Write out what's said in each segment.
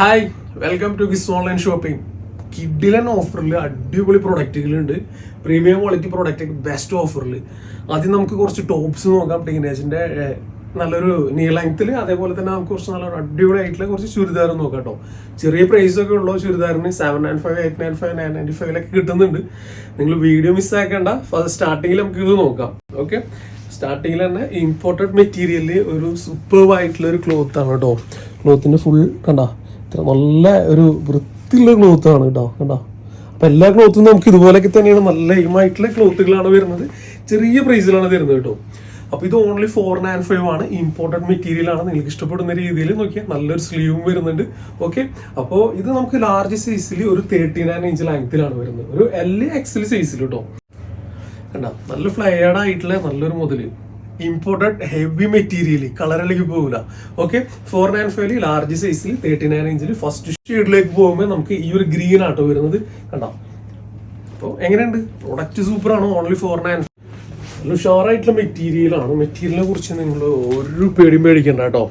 Hi welcome to Gis online shopping കിഡിലൻ ഓഫറിൽ അടിപൊളി പ്രൊഡക്റ്റുകളുണ്ട് പ്രീമിയം ക്വാളിറ്റി പ്രൊഡക്റ്റ് ബെസ്റ്റ് ഓഫറിൽ ആദ്യം നമുക്ക് കുറച്ച് ടോപ്സ് നോക്കാം. ടീനേജിന്റെ നല്ലൊരു നീ ലെങ്ത്തിൽ അതേപോലെ തന്നെ നമുക്ക് കുറച്ച് നല്ല അടിപൊളി ആയിട്ടുള്ള കുറച്ച് ചുരിദാർ നോക്കാം കേട്ടോ ചെറിയ പ്രൈസ് ഒക്കെ ഉള്ളൂ ചുരിദാറിന്. Seven nine five eight nine five nine ninety ഫൈവിലൊക്കെ കിട്ടുന്നുണ്ട്. നിങ്ങൾ വീഡിയോ മിസ്സാക്കേണ്ട സ്റ്റാർട്ടിങ്ങിൽ നമുക്ക് ഇത് നോക്കാം. ഓക്കെ സ്റ്റാർട്ടിങ്ങിൽ തന്നെ ഇമ്പോർട്ടഡ് മെറ്റീരിയലിൽ ഒരു സൂപ്പർബ് ആയിട്ടുള്ള ഒരു ക്ലോത്ത് ആണ് കേട്ടോ ക്ലോത്തിന്റെ ഫുൾ കണ്ട? നല്ല ഒരു വൃത്തിയുള്ള ക്ലോത്ത് ആണ് കേട്ടോ കണ്ടോ? അപ്പൊ എല്ലാ ക്ലോത്തും നമുക്ക് ഇതുപോലെയൊക്കെ തന്നെയാണ്. നല്ല എയിമായിട്ടുള്ള ക്ലോത്തുകളാണ് വരുന്നത്. ചെറിയ പ്രൈസിലാണ് തരുന്നത് കേട്ടോ. അപ്പൊ ഇത് ഓൺലി ഫോർ നയൻ ഫൈവ് ആണ്. ഇമ്പോർട്ടന്റ് മെറ്റീരിയൽ ആണ്. നിങ്ങൾക്ക് ഇഷ്ടപ്പെടുന്ന രീതിയിൽ നോക്കിയാൽ നല്ലൊരു സ്ലീവും വരുന്നുണ്ട്. ഓക്കെ അപ്പോൾ ഇത് നമുക്ക് ലാർജ് സൈസിൽ ഒരു തേർട്ടി നയൻ ഇഞ്ച് ലെങ്ത്തിലാണ് വരുന്നത്. ഒരു എൽ എക്സൽ സൈസിൽ കേട്ടോ. കണ്ട? നല്ല ഫ്ലയേഡ് ആയിട്ടുള്ള നല്ലൊരു മുതൽ ഇമ്പോർട്ടഡ് ഹെവി മെറ്റീരിയൽ കളറിലേക്ക് പോകില്ല okay four nine five large സൈസിൽ തേർട്ടി നയൻ ഇഞ്ചിൽ ഫസ്റ്റ് ഷെയ്ഡിലേക്ക് പോകുമ്പോൾ നമുക്ക് ഈ ഒരു ഗ്രീൻ ആട്ടോ വരുന്നത്. കണ്ടാം? അപ്പോൾ എങ്ങനെയുണ്ട്? പ്രൊഡക്റ്റ് സൂപ്പറാണ് ഓൺലി ഫോർ നയൻ നല്ല ഉഷാറായിട്ടുള്ള മെറ്റീരിയലാണ് മെറ്റീരിയലിനെ കുറിച്ച് നിങ്ങൾ ഒരു പേടിയും പേടിക്കണ്ട കേട്ടോ.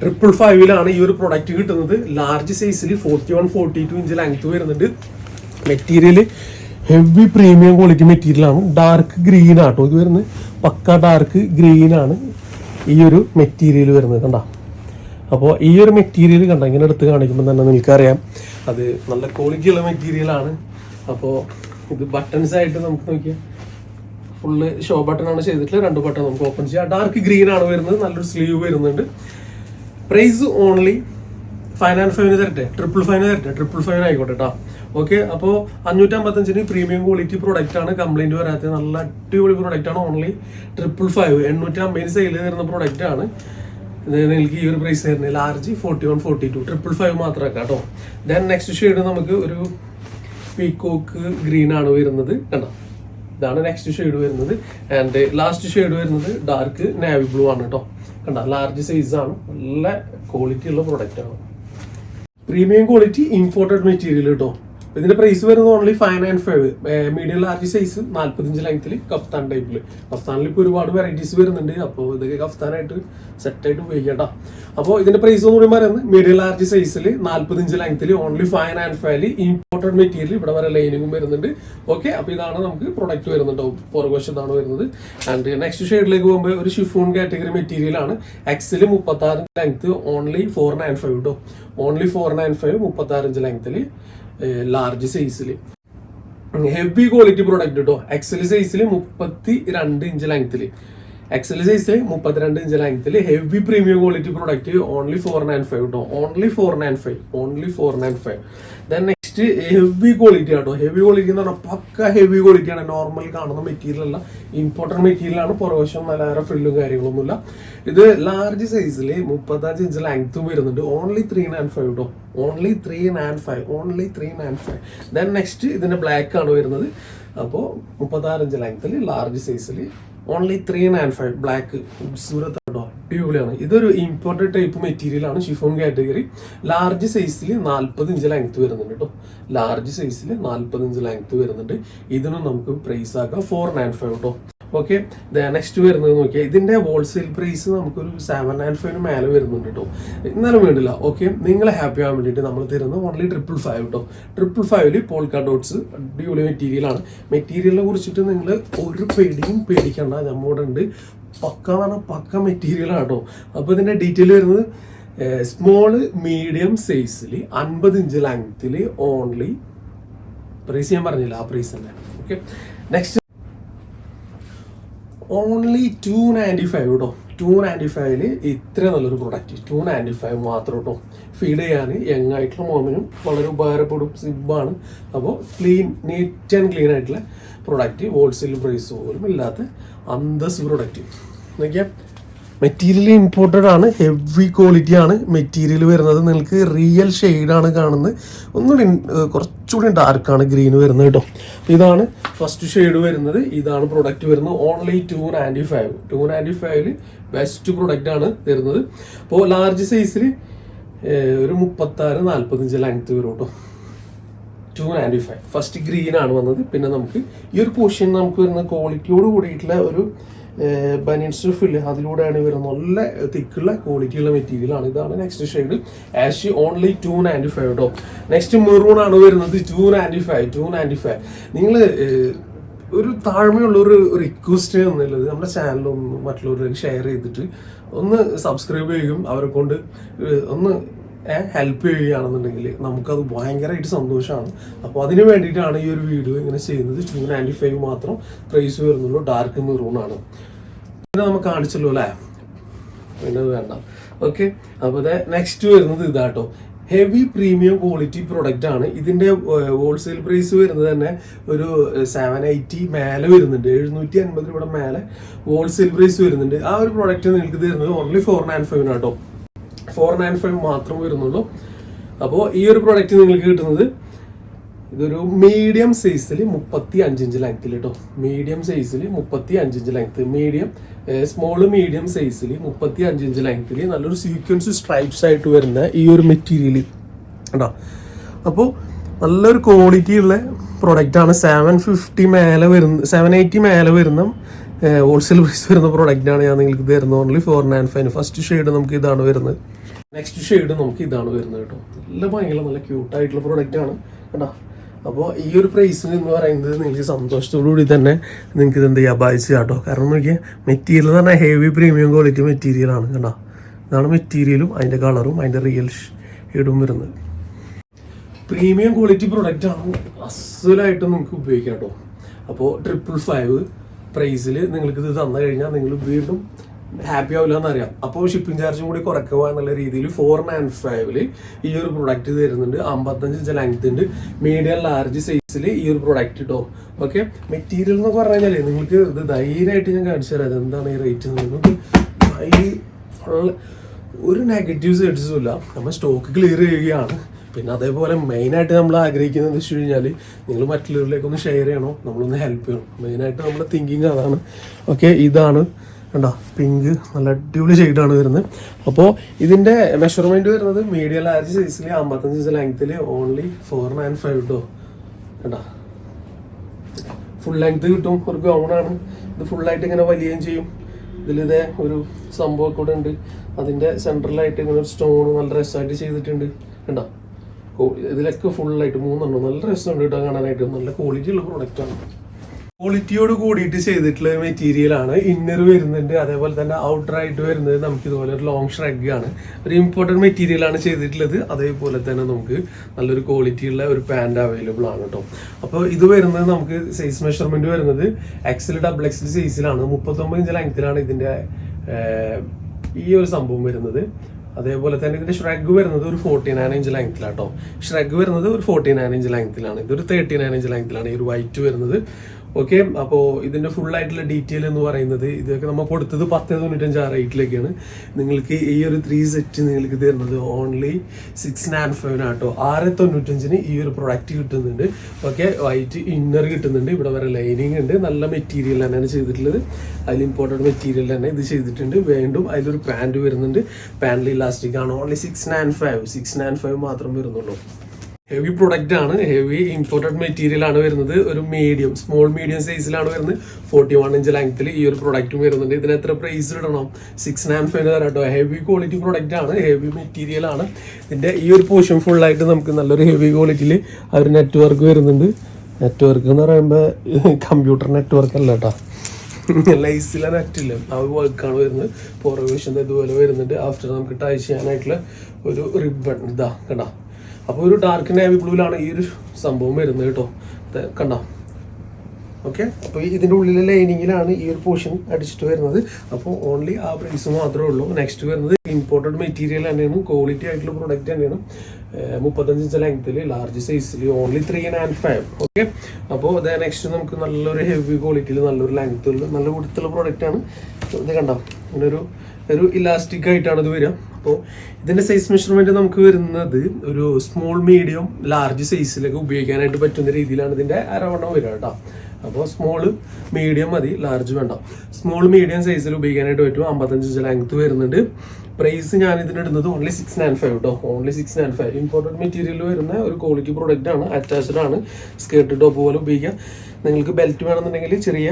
ട്രിപ്പിൾ ഫൈവിലാണ് ഈ ഒരു പ്രൊഡക്റ്റ് കിട്ടുന്നത്. ലാർജ് സൈസിൽ forty one forty two inch length വരുന്നുണ്ട്. Material heavy premium quality material ആണ്. ഡാർക്ക് ഗ്രീൻ ആട്ടോ ഇത് വരുന്നത്. പക്ക ഡാർക്ക് ഗ്രീൻ ആണ് ഈ ഒരു മെറ്റീരിയൽ വരുന്നത് കണ്ട. അപ്പോൾ ഈ ഒരു മെറ്റീരിയൽ കണ്ട ഇങ്ങനെ എടുത്ത് കാണിക്കുമ്പോൾ തന്നെ നിങ്ങൾക്കറിയാം. അത് നല്ല ക്വാളിറ്റി ഉള്ള മെറ്റീരിയൽ ആണ്. അപ്പോൾ ഇത് ബട്ടൺസ് ആയിട്ട് നമുക്ക് നോക്കിയാൽ ഫുള്ള് ഷോ ബട്ടൺ ആണ് ചെയ്തിട്ടുള്ളത് രണ്ട് ബട്ടൺ നമുക്ക് ഓപ്പൺ ചെയ്യാം. ഡാർക്ക് ഗ്രീൻ ആണ് വരുന്നത്. നല്ലൊരു സ്ലീവ് വരുന്നുണ്ട്. പ്രൈസ് ഓൺലി ഫൈവ് ആൻഡ് ഫൈവിന് തരട്ടെ? ട്രിപ്പിൾ ഫൈവിന് തരട്ടെ? ട്രിപ്പിൾ ഫൈവിന് ആയിക്കോട്ടെ കേട്ടോ ഓക്കെ അപ്പോൾ അഞ്ഞൂറ്റമ്പത്തഞ്ചിന് പ്രീമിയം ക്വാളിറ്റി പ്രോഡക്റ്റ് ആണ് കംപ്ലൈന്റ് വരാത്തത്. നല്ല അടിപൊളി പ്രോഡക്റ്റ് ആണ് ഓൺലി ട്രിപ്പിൾ ഫൈവ് എണ്ണൂറ്റി അമ്പതിന് സെയിൽ തരുന്ന പ്രോഡക്റ്റ് ആണ്. നിങ്ങൾക്ക് ഈ ഒരു പ്രൈസ് തരുന്നത് large forty one forty two triple five മാത്രമേ കേട്ടോ ദെൻ നെക്സ്റ്റ് ഷെയ്ഡ് നമുക്ക് ഒരു പീക്കോക്ക് ഗ്രീൻ ആണ് വരുന്നത്. കണ്ടോ? ഇതാണ് നെക്സ്റ്റ് ഷെയ്ഡ് വരുന്നത്. ആൻഡ് ലാസ്റ്റ് ഷെയ്ഡ് വരുന്നത് ഡാർക്ക് നാവി ബ്ലൂ ആണ് കേട്ടോ കണ്ട? ലാർജ് സൈസ് ആണ്. നല്ല ക്വാളിറ്റി ഉള്ള പ്രോഡക്റ്റ് ആണ്. പ്രീമിയം ക്വാളിറ്റി ഇമ്പോർട്ടഡ് മെറ്റീരിയൽ കേട്ടോ ഇതിന്റെ പ്രൈസ് വരുന്നത് only five nine five medium large size നാല്പത്തഞ്ച് ലെങ്ത്തിൽ കഫ്താൻ ടൈപ്പിൽ കഫ്താനിൽ ഇപ്പോൾ ഒരുപാട് വെറൈറ്റീസ് വരുന്നുണ്ട്. അപ്പോൾ ഇതൊക്കെ കഫ്താനായിട്ട് സെറ്റായിട്ട് ഉപയോഗിക്കട്ടോ. അപ്പോൾ ഇതിന്റെ പ്രൈസ് എന്ന് പറയുമ്പോൾ മീഡിയം ലാർജ് സൈസിൽ നാല്പത്തഞ്ച് ലെങ്ത്തിൽ only five nine five imported material ഇവിടെ വരെ ലൈനിങ്ങും വരുന്നുണ്ട്. ഓക്കെ അപ്പോൾ ഇതാണ് നമുക്ക് പ്രൊഡക്റ്റ് വരുന്നുണ്ടോ? പുറകുവശം ഇതാണ് വരുന്നത്. ആൻഡ് നെക്സ്റ്റ് ഷെയ്ഡിലേക്ക് പോകുമ്പോൾ ഒരു ഷിഫോൺ കാറ്റഗറി മെറ്റീരിയൽ ആണ്. എക്സിൽ മുപ്പത്താറ് length only four nine five കേട്ടോ ഓൺലി ഫോർ നയൻ ഫൈവ് മുപ്പത്താറഞ്ച് ലെങ്ത്തിൽ ലാർജ് സൈസിൽ ഹെവി ക്വാളിറ്റി പ്രോഡക്റ്റ് കേട്ടോ എക്സൽ സൈസിൽ മുപ്പത്തി രണ്ട് ഇഞ്ച് ലെങ്ത്തിൽ എക്സൽ സൈസിൽ മുപ്പത്തിരണ്ട് ഇഞ്ച് ലെങ്ത്തിൽ heavy premium quality product only four nine five കേട്ടോ only four nine five only four nine five then next heavy quality ആട്ടോ ഹെവി ക്വാളിറ്റി എന്ന് പറഞ്ഞാൽ പക്ക ഹെവി ക്വാളിറ്റി ആണ്. നോർമൽ കാണുന്ന മെറ്റീരിയൽ അല്ല. ഇമ്പോർട്ടന്റ് മെറ്റീരിയൽ ആണ്. പുറവശം നല്ല ഫ്രില്ലും കാര്യങ്ങളൊന്നുമില്ല. ഇത് ലാർജ് സൈസിൽ മുപ്പത്തഞ്ച് ഇഞ്ച് ലെങ്ത്തും വരുന്നുണ്ട്. ഓൺലി ത്രീ നയൻ ഫൈവ് കേട്ടോ only three nine five only three nine five then next ഇതിന്റെ ബ്ലാക്ക് ആണ് വരുന്നത്. അപ്പോൾ മുപ്പത്താറ് ഇഞ്ച് ലെങ്ത്തിൽ ലാർജ് സൈസിൽ only three nine five black Surat കേട്ടോ അടിപൊളിയാണ്. ഇതൊരു ഇമ്പോർട്ടന്റ് ടൈപ്പ് മെറ്റീരിയൽ ആണ് ഷിഫോൺ കാറ്റഗറി ലാർജ് സൈസിൽ നാൽപ്പത് ഇഞ്ച് ലെങ്ത് വരുന്നുണ്ട് കേട്ടോ ലാർജ് സൈസിൽ നാൽപ്പത് ഇഞ്ച് ലെങ്ത് വരുന്നുണ്ട്. ഇതിനും നമുക്ക് പ്രൈസ് ആക്കാം ഫോർ നയൻ ഫൈവ് കേട്ടോ ഓക്കെ നെക്സ്റ്റ് വരുന്നത് നോക്കിയാൽ ഇതിന്റെ ഹോൾസെയിൽ പ്രൈസ് നമുക്കൊരു സെവൻ നയൻ ഫൈവിന് മേലെ വരുന്നുണ്ട് കേട്ടോ എന്നാലും വേണ്ടില്ല. ഓക്കെ നിങ്ങളെ ഹാപ്പി ആവാൻ വേണ്ടിയിട്ട് നമ്മൾ തരുന്നത് ഓൺലി ട്രിപ്പിൾ ഫൈവ് കേട്ടോ ട്രിപ്പിൾ ഫൈവിൽ പോൾക്കാ ഡോട്ട്സ് അടിപൊളി മെറ്റീരിയലാണ് മെറ്റീരിയലിനെ കുറിച്ചിട്ട് നിങ്ങൾ ഒരു പേടിയും പേടിക്കണ്ട. നമ്മുടെ ഉണ്ട് പക്ക എന്ന് പറഞ്ഞാൽ പക്ക മെറ്റീരിയലാണ് കേട്ടോ അപ്പോൾ ഇതിന്റെ ഡീറ്റെയിൽ വരുന്നത് സ്മോൾ മീഡിയം സൈസിൽ അൻപത് ഇഞ്ച് ലെങ്ത്തിൽ ഓൺലി പ്രൈസ് ഞാൻ പറഞ്ഞില്ല. ആ പ്രൈസ് തന്നെ. Okay next only two ninety five കേട്ടോ ടു നയന്റി ഫൈവിൽ ഇത്ര നല്ലൊരു പ്രൊഡക്റ്റ് ടു നയന്റി ഫൈവ് മാത്രം കേട്ടോ ഫീഡ് ചെയ്യാൻ യങ് ആയിട്ടുള്ള മോമിനും വളരെ ഉപകാരപ്പെടും. സിബാണ് അപ്പോൾ ക്ലീൻ നീറ്റ് ആൻഡ് ക്ലീൻ ആയിട്ടുള്ള പ്രൊഡക്റ്റ് ഹോൾസെയിൽ പ്രൈസ് പോലും ഇല്ലാത്ത അന്തസ് പ്രൊഡക്റ്റ് നോക്കിയാൽ മെറ്റീരിയൽ ഇമ്പോർട്ടഡ് ആണ് ഹെവി ക്വാളിറ്റി ആണ്. മെറ്റീരിയൽ വരുന്നത് നിങ്ങൾക്ക് റിയൽ ഷെയ്ഡാണ് കാണുന്നത്. ഒന്നുകൂടി കുറച്ചുകൂടി ഡാർക്കാണ് ഗ്രീൻ വരുന്നത് കേട്ടോ. ഇതാണ് ഫസ്റ്റ് ഷെയ്ഡ് വരുന്നത്. ഇതാണ് പ്രൊഡക്റ്റ് വരുന്നത്. Only two ninety five two ninety ഫൈവിൽ ബെസ്റ്റ് പ്രൊഡക്റ്റ് ആണ് തരുന്നത്. അപ്പോൾ ലാർജ് സൈസിൽ ഒരു മുപ്പത്താറ് നാൽപ്പത്തഞ്ച് ലെങ്ത് വരും കേട്ടോ. Two ninety five first green ആണ് വന്നത്. പിന്നെ നമുക്ക് ഈ ഒരു പോർഷൻ നമുക്ക് വരുന്ന ക്വാളിറ്റിയോട് കൂടിയിട്ടുള്ള ഒരു ബനിയൻ ഫില്ല് അതിലൂടെയാണ് വരുന്നത് നല്ല തിക്കുള്ള ക്വാളിറ്റിയുള്ള മെറ്റീരിയലാണ്. ഇതാണ് next shade ashy only two ninety five കേട്ടോ നെക്സ്റ്റ് മെറൂൺ ആണ് വരുന്നത് two ninety five two ninety five നിങ്ങൾ ഒരു താഴ്മയുള്ള ഒരു റിക്വസ്റ്റ് എന്നുള്ളത് നമ്മുടെ ചാനലൊന്ന് മറ്റുള്ളവരുടെ ഷെയർ ചെയ്തിട്ട് ഒന്ന് സബ്സ്ക്രൈബ് ചെയ്യും അവരെ കൊണ്ട് ഒന്ന് ഹെൽപ്പ് ചെയ്യുകയാണെന്നുണ്ടെങ്കിൽ നമുക്കത് ഭയങ്കരമായിട്ട് സന്തോഷമാണ്. അപ്പോൾ അതിന് വേണ്ടിയിട്ടാണ് ഈ ഒരു വീഡിയോ ഇങ്ങനെ ചെയ്യുന്നത്. ടു നയന്റി ഫൈവ് മാത്രം പ്രൈസ് വരുന്നുള്ളൂ. ഡാർക്ക് മെറൂൺ ആണ്. പിന്നെ നമുക്ക് കാണിച്ചല്ലോ അല്ലേ? പിന്നെ വേണ്ട. ഓക്കെ അപ്പോൾ നെക്സ്റ്റ് വരുന്നത് ഇതാട്ടോ ഹെവി പ്രീമിയം ക്വാളിറ്റി പ്രൊഡക്റ്റ് ആണ്. ഇതിന്റെ ഹോൾസെയിൽ പ്രൈസ് വരുന്നത് തന്നെ ഒരു സെവൻ എയ്റ്റി മേലെ വരുന്നുണ്ട്. എഴുന്നൂറ്റി അൻപത് രൂപയുടെ മേലെ ഹോൾസെയിൽ പ്രൈസ് വരുന്നുണ്ട്. ആ ഒരു പ്രൊഡക്റ്റ് നിങ്ങൾക്ക് തരുന്നത് ഓൺലി ഫോർ നയൻ ഫൈവ് കേട്ടോ ഫോർ നയൻ ഫൈവ് മാത്രം വരുന്നുള്ളൂ. അപ്പോൾ ഈ ഒരു പ്രോഡക്റ്റ് നിങ്ങൾക്ക് കിട്ടുന്നത് ഇതൊരു മീഡിയം സൈസിൽ മുപ്പത്തി അഞ്ചിഞ്ച് ലെങ്ത്തിൽ കേട്ടോ മീഡിയം സൈസിൽ മുപ്പത്തി അഞ്ചിഞ്ച് ലെങ്ത് മീഡിയം സ്മോൾ മീഡിയം സൈസിൽ മുപ്പത്തി അഞ്ചിഞ്ച് ലെങ്ത്തിൽ നല്ലൊരു സീക്വൻസ് സ്ട്രൈപ്സ് ആയിട്ട് വരുന്ന ഈ ഒരു മെറ്റീരിയൽ കേട്ടോ അപ്പോൾ നല്ലൊരു ക്വാളിറ്റി ഉള്ള പ്രൊഡക്റ്റാണ് സെവൻ ഫിഫ്റ്റി മേലെ വരുന്ന സെവൻ എയ്റ്റി മേലെ വരുന്ന ഹോൾസെയിൽ പ്രൈസ് വരുന്ന പ്രോഡക്റ്റാണ് ഞാൻ നിങ്ങൾക്ക് തരുന്നത് only four nine five first shade നമുക്ക് ഇതാണ് വരുന്നത്. നെക്സ്റ്റ് ഷെയ്ഡ് നമുക്ക് ഇതാണ് വരുന്നത് കേട്ടോ. നല്ല ഭയങ്കര നല്ല ക്യൂട്ടായിട്ടുള്ള പ്രോഡക്റ്റാണ് കേട്ടോ അപ്പോൾ ഈ ഒരു പ്രൈസ് എന്ന് പറയുന്നത് നിങ്ങൾക്ക് സന്തോഷത്തോടു കൂടി തന്നെ നിങ്ങൾക്ക് ഇത് എന്ത് ചെയ്യാം? ബാധിച്ചു കേട്ടോ. കാരണം നോക്കിയാൽ മെറ്റീരിയൽ എന്ന് പറഞ്ഞാൽ ഹെവി പ്രീമിയം ക്വാളിറ്റി മെറ്റീരിയലാണ് കേട്ടോ ഇതാണ് മെറ്റീരിയലും അതിന്റെ കളറും അതിന്റെ റിയൽ ഷെയ്ഡും വരുന്നത്. പ്രീമിയം ക്വാളിറ്റി പ്രൊഡക്റ്റാണ് അസലായിട്ട് നിങ്ങൾക്ക് ഉപയോഗിക്കാം കേട്ടോ. അപ്പോൾ ട്രിപ്പിൾ ഫൈവ് പ്രൈസിൽ നിങ്ങൾക്ക് ഇത് തന്നു കഴിഞ്ഞാൽ നിങ്ങൾ വീണ്ടും ഹാപ്പി ആവില്ല എന്നറിയാം. അപ്പോൾ ഷിപ്പിംഗ് ചാർജും കൂടി കുറയ്ക്കുക എന്നുള്ള രീതിയിൽ ഫോർ നയൻ ഫൈവിൽ ഈ ഒരു പ്രൊഡക്റ്റ് തരുന്നുണ്ട്. അമ്പത്തഞ്ച് ഇഞ്ച് ലെങ്ത് ഉണ്ട്. മീഡിയം ലാർജ് സൈസിൽ ഈ ഒരു പ്രൊഡക്റ്റ് ഇട്ടോ ഓക്കെ മെറ്റീരിയൽ എന്ന് പറഞ്ഞു കഴിഞ്ഞാൽ നിങ്ങൾക്ക് ഇത് ധൈര്യമായിട്ട് ഞാൻ കാണിച്ചു തരാം. എന്താണ് ഈ റേറ്റ് നിങ്ങൾക്ക് ഒരു നെഗറ്റീവ് സൈഡ്സും ഇല്ല. നമ്മൾ സ്റ്റോക്ക് ക്ലിയർ ചെയ്യുകയാണ്. പിന്നെ അതേപോലെ മെയിനായിട്ട് നമ്മൾ ആഗ്രഹിക്കുന്നത് വെച്ച് കഴിഞ്ഞാൽ നിങ്ങൾ മറ്റുള്ളവരിലേക്ക് ഒന്ന് ഷെയർ ചെയ്യണോ? നമ്മളൊന്ന് ഹെൽപ്പ് ചെയ്യണം? മെയിനായിട്ട് നമ്മുടെ തിങ്കിങ് അതാണ്. ഓക്കെ ഇതാണ്. കണ്ടോ? പിങ്ക് നല്ല അടിപൊളി ഷെയ്ഡാണ് വരുന്നത്. അപ്പോൾ ഇതിന്റെ മെഷർമെന്റ് വരുന്നത് മീഡിയം ലാർജ് സൈസിൽ അമ്പത്തഞ്ച് ഇഞ്ച് ലെങ്ത്തിൽ ഓൺലി ഫോർ നയൻ ഫൈവ് കേട്ടോ കണ്ടോ? ഫുൾ ലെങ്ത് കിട്ടും. ഒരു ഗൗണാണ് ഇത് ഫുള്ളായിട്ട് ഇങ്ങനെ വലിയും ചെയ്യും. ഇതിലിതേ ഒരു സംഭവം കൂടെ ഉണ്ട്. അതിന്റെ സെൻട്രലായിട്ട് ഇങ്ങനെ ഒരു സ്റ്റോൺ നല്ല രസമായിട്ട് ചെയ്തിട്ടുണ്ട്. കണ്ടോ? ഇതിലൊക്കെ ഫുള്ളായിട്ട് മൂന്നെണ്ണം. നല്ല രസമുണ്ട് കേട്ടോ കാണാനായിട്ട്. നല്ല ക്വാളിറ്റി ഉള്ള പ്രൊഡക്റ്റാണ് ക്വാളിറ്റിയോട് കൂടിയിട്ട് ചെയ്തിട്ടുള്ള മെറ്റീരിയൽ ആണ് ഇന്നർ വരുന്നുണ്ട്. അതേപോലെ തന്നെ ഔട്ടർ ആയിട്ട് വരുന്നത് നമുക്ക് ഇതുപോലെ ഒരു ലോങ് ഷ്രഗ് ആണ്. ഒരു ഇമ്പോർട്ടന്റ് മെറ്റീരിയൽ ആണ് ചെയ്തിട്ടുള്ളത്. അതേപോലെ തന്നെ നമുക്ക് നല്ലൊരു ക്വാളിറ്റി ഉള്ള ഒരു പാന്റ് അവൈലബിൾ ആണ് കേട്ടോ. അപ്പോൾ ഇത് വരുന്നത് നമുക്ക് സൈസ് മെഷർമെന്റ് വരുന്നത് എക്സൽ ഡബിൾ എക്സൽ സൈസിലാണ് മുപ്പത്തൊമ്പത് ഇഞ്ച് ലെങ്ത്തിലാണ് ഇതിന്റെ ഈ ഒരു സംഭവം വരുന്നത്. അതേപോലെ തന്നെ ഇതിന്റെ ഷ്രഗ് വരുന്നത് ഒരു ഫോർട്ടി നയൻ ഇഞ്ച് ലെങ്ത്തിലാട്ടോ ഷ്രഗ് വരുന്നത് ഒരു ഫോർട്ടി നയൻ ഇഞ്ച് ലെങ്ത്തിലാണ് ഇതൊരു തേർട്ടി നയൻ ഇഞ്ച് ലെങ്ത്തിലാണ് ഈ ഒരു വൈറ്റ് വരുന്നത് ഓക്കെ അപ്പോൾ ഇതിന്റെ ഫുൾ ആയിട്ടുള്ള ഡീറ്റെയിൽ എന്ന് പറയുന്നത് ഇതൊക്കെ നമ്മൾ കൊടുത്തത് പത്ത് തൊണ്ണൂറ്റഞ്ച് ആ റേറ്റിലേക്കാണ്. നിങ്ങൾക്ക് ഈ ഒരു ത്രീ സെറ്റ് നിങ്ങൾക്ക് തരുന്നത് ഓൺലി സിക്സ് നയൻ ഫൈവ് ആട്ടോ. ആറ് തൊണ്ണൂറ്റഞ്ചിന് ഈ ഒരു പ്രൊഡക്റ്റ് കിട്ടുന്നുണ്ട്. ഓക്കെ വൈറ്റ് ഇന്നർ കിട്ടുന്നുണ്ട്. ഇവിടെ വരെ ലൈനിങ് ഉണ്ട്. നല്ല മെറ്റീരിയൽ തന്നെയാണ് ചെയ്തിട്ടുള്ളത്. അതിൽ ഇമ്പോർട്ടന്റ് മെറ്റീരിയൽ തന്നെ ഇത് ചെയ്തിട്ടുണ്ട്. വേണ്ടും അതിലൊരു പാന്റ് വരുന്നുണ്ട്. പാന്റിൽ ഇലാസ്റ്റിക് ആണ്. Only six nine five six nine five മാത്രം വരുന്നുള്ളൂ. ഹെവി പ്രൊഡക്റ്റ് ആണ്. ഹെവി ഇമ്പോർട്ടഡ് മെറ്റീരിയൽ ആണ് വരുന്നത്. ഒരു മീഡിയം സ്മോൾ മീഡിയം സൈസിലാണ് വരുന്നത്. ഫോർട്ടി വൺ ഇഞ്ച് ലെങ്ത്തിൽ ഈ ഒരു പ്രൊഡക്റ്റും വരുന്നുണ്ട്. ഇതിന് എത്ര പ്രൈസ് ഇടണം? സിക്സ് നയൻ ഫൈവ് തരാട്ടോ ഹെവി ക്വാളിറ്റി പ്രൊഡക്റ്റ് ആണ്. ഹെവി മെറ്റീരിയൽ ആണ്. ഇതിന്റെ ഈ ഒരു പോർഷൻ ഫുൾ ആയിട്ട് നമുക്ക് നല്ലൊരു ഹെവി ക്വാളിറ്റിയിൽ ആ ഒരു നെറ്റ്വർക്ക് വരുന്നുണ്ട്. നെറ്റ്വർക്ക് എന്ന് പറയുമ്പോൾ കമ്പ്യൂട്ടർ നെറ്റ്വർക്ക് അല്ല കേട്ടോ ലൈസിലെ നെറ്റില്ല ആ വർക്കാണ് വരുന്നത്. പുറകുവശം ഇതുപോലെ വരുന്നുണ്ട്. ആഫ്റ്റർ നമുക്ക് ടൈ ചെയ്യാനായിട്ടുള്ള ഒരു റിബൺ ഇതാ കണ്ട? അപ്പോൾ ഒരു ഡാർക്ക് നേവി ബ്ലൂവിലാണ് ഈ ഒരു സംഭവം വരുന്നത് കേട്ടോ. കണ്ടോ? ഓക്കെ അപ്പോൾ ഇതിന്റെ ഉള്ളിലെ ലൈനിങ്ങിലാണ് ഈ ഒരു പോർഷൻ അടിച്ചിട്ട് വരുന്നത്. അപ്പോൾ ഓൺലി ആ പ്രൈസ് മാത്രമേ ഉള്ളൂ. നെക്സ്റ്റ് വരുന്നത് ഇമ്പോർട്ടഡ് മെറ്റീരിയൽ തന്നെയാണ്. ക്വാളിറ്റി ആയിട്ടുള്ള പ്രൊഡക്റ്റ് തന്നെയാണ്. മുപ്പത്തഞ്ചിഞ്ച് ലെങ്ത്തിൽ ലാർജ് സൈസിൽ only three and five okay അപ്പോൾ അത് നെക്സ്റ്റ് നമുക്ക് നല്ലൊരു ഹെവി ക്വാളിറ്റിയിൽ നല്ലൊരു ലെങ്ത്തിൽ നല്ല കൊടുത്തുള്ള പ്രൊഡക്റ്റാണ് ഇത് കണ്ടോ? ഇങ്ങനെ ഒരു ഇലാസ്റ്റിക് ആയിട്ടാണ് ഇത് വരിക. അപ്പോൾ ഇതിന്റെ സൈസ് മെഷർമെന്റ് നമുക്ക് വരുന്നത് ഒരു സ്മോൾ മീഡിയം ലാർജ് സൈസിലൊക്കെ ഉപയോഗിക്കാനായിട്ട് പറ്റുന്ന രീതിയിലാണ് ഇതിന്റെ അരവണ്ണം വരിക കേട്ടോ. അപ്പോൾ സ്മോൾ മീഡിയം മതി ലാർജ് വേണ്ട. സ്മോൾ മീഡിയം സൈസിൽ ഉപയോഗിക്കാനായിട്ട് പറ്റും. അമ്പത്തഞ്ച് ഇഞ്ച് ലെങ്ത് വരുന്നുണ്ട്. പ്രൈസ് ഞാൻ ഇതിന് ഇടുന്നത് ഓൺലി സിക്സ് നയൻ ഫൈവ് കേട്ടോ only six nine five important material വരുന്ന ഒരു ക്വാളിറ്റി പ്രോഡക്റ്റ് ആണ്. അറ്റാച്ച്ഡ് ആണ്. സ്കേർട്ട് ടോപ്പ് പോലെ ഉപയോഗിക്കാം. നിങ്ങൾക്ക് ബെൽറ്റ് വേണമെന്നുണ്ടെങ്കിൽ ചെറിയ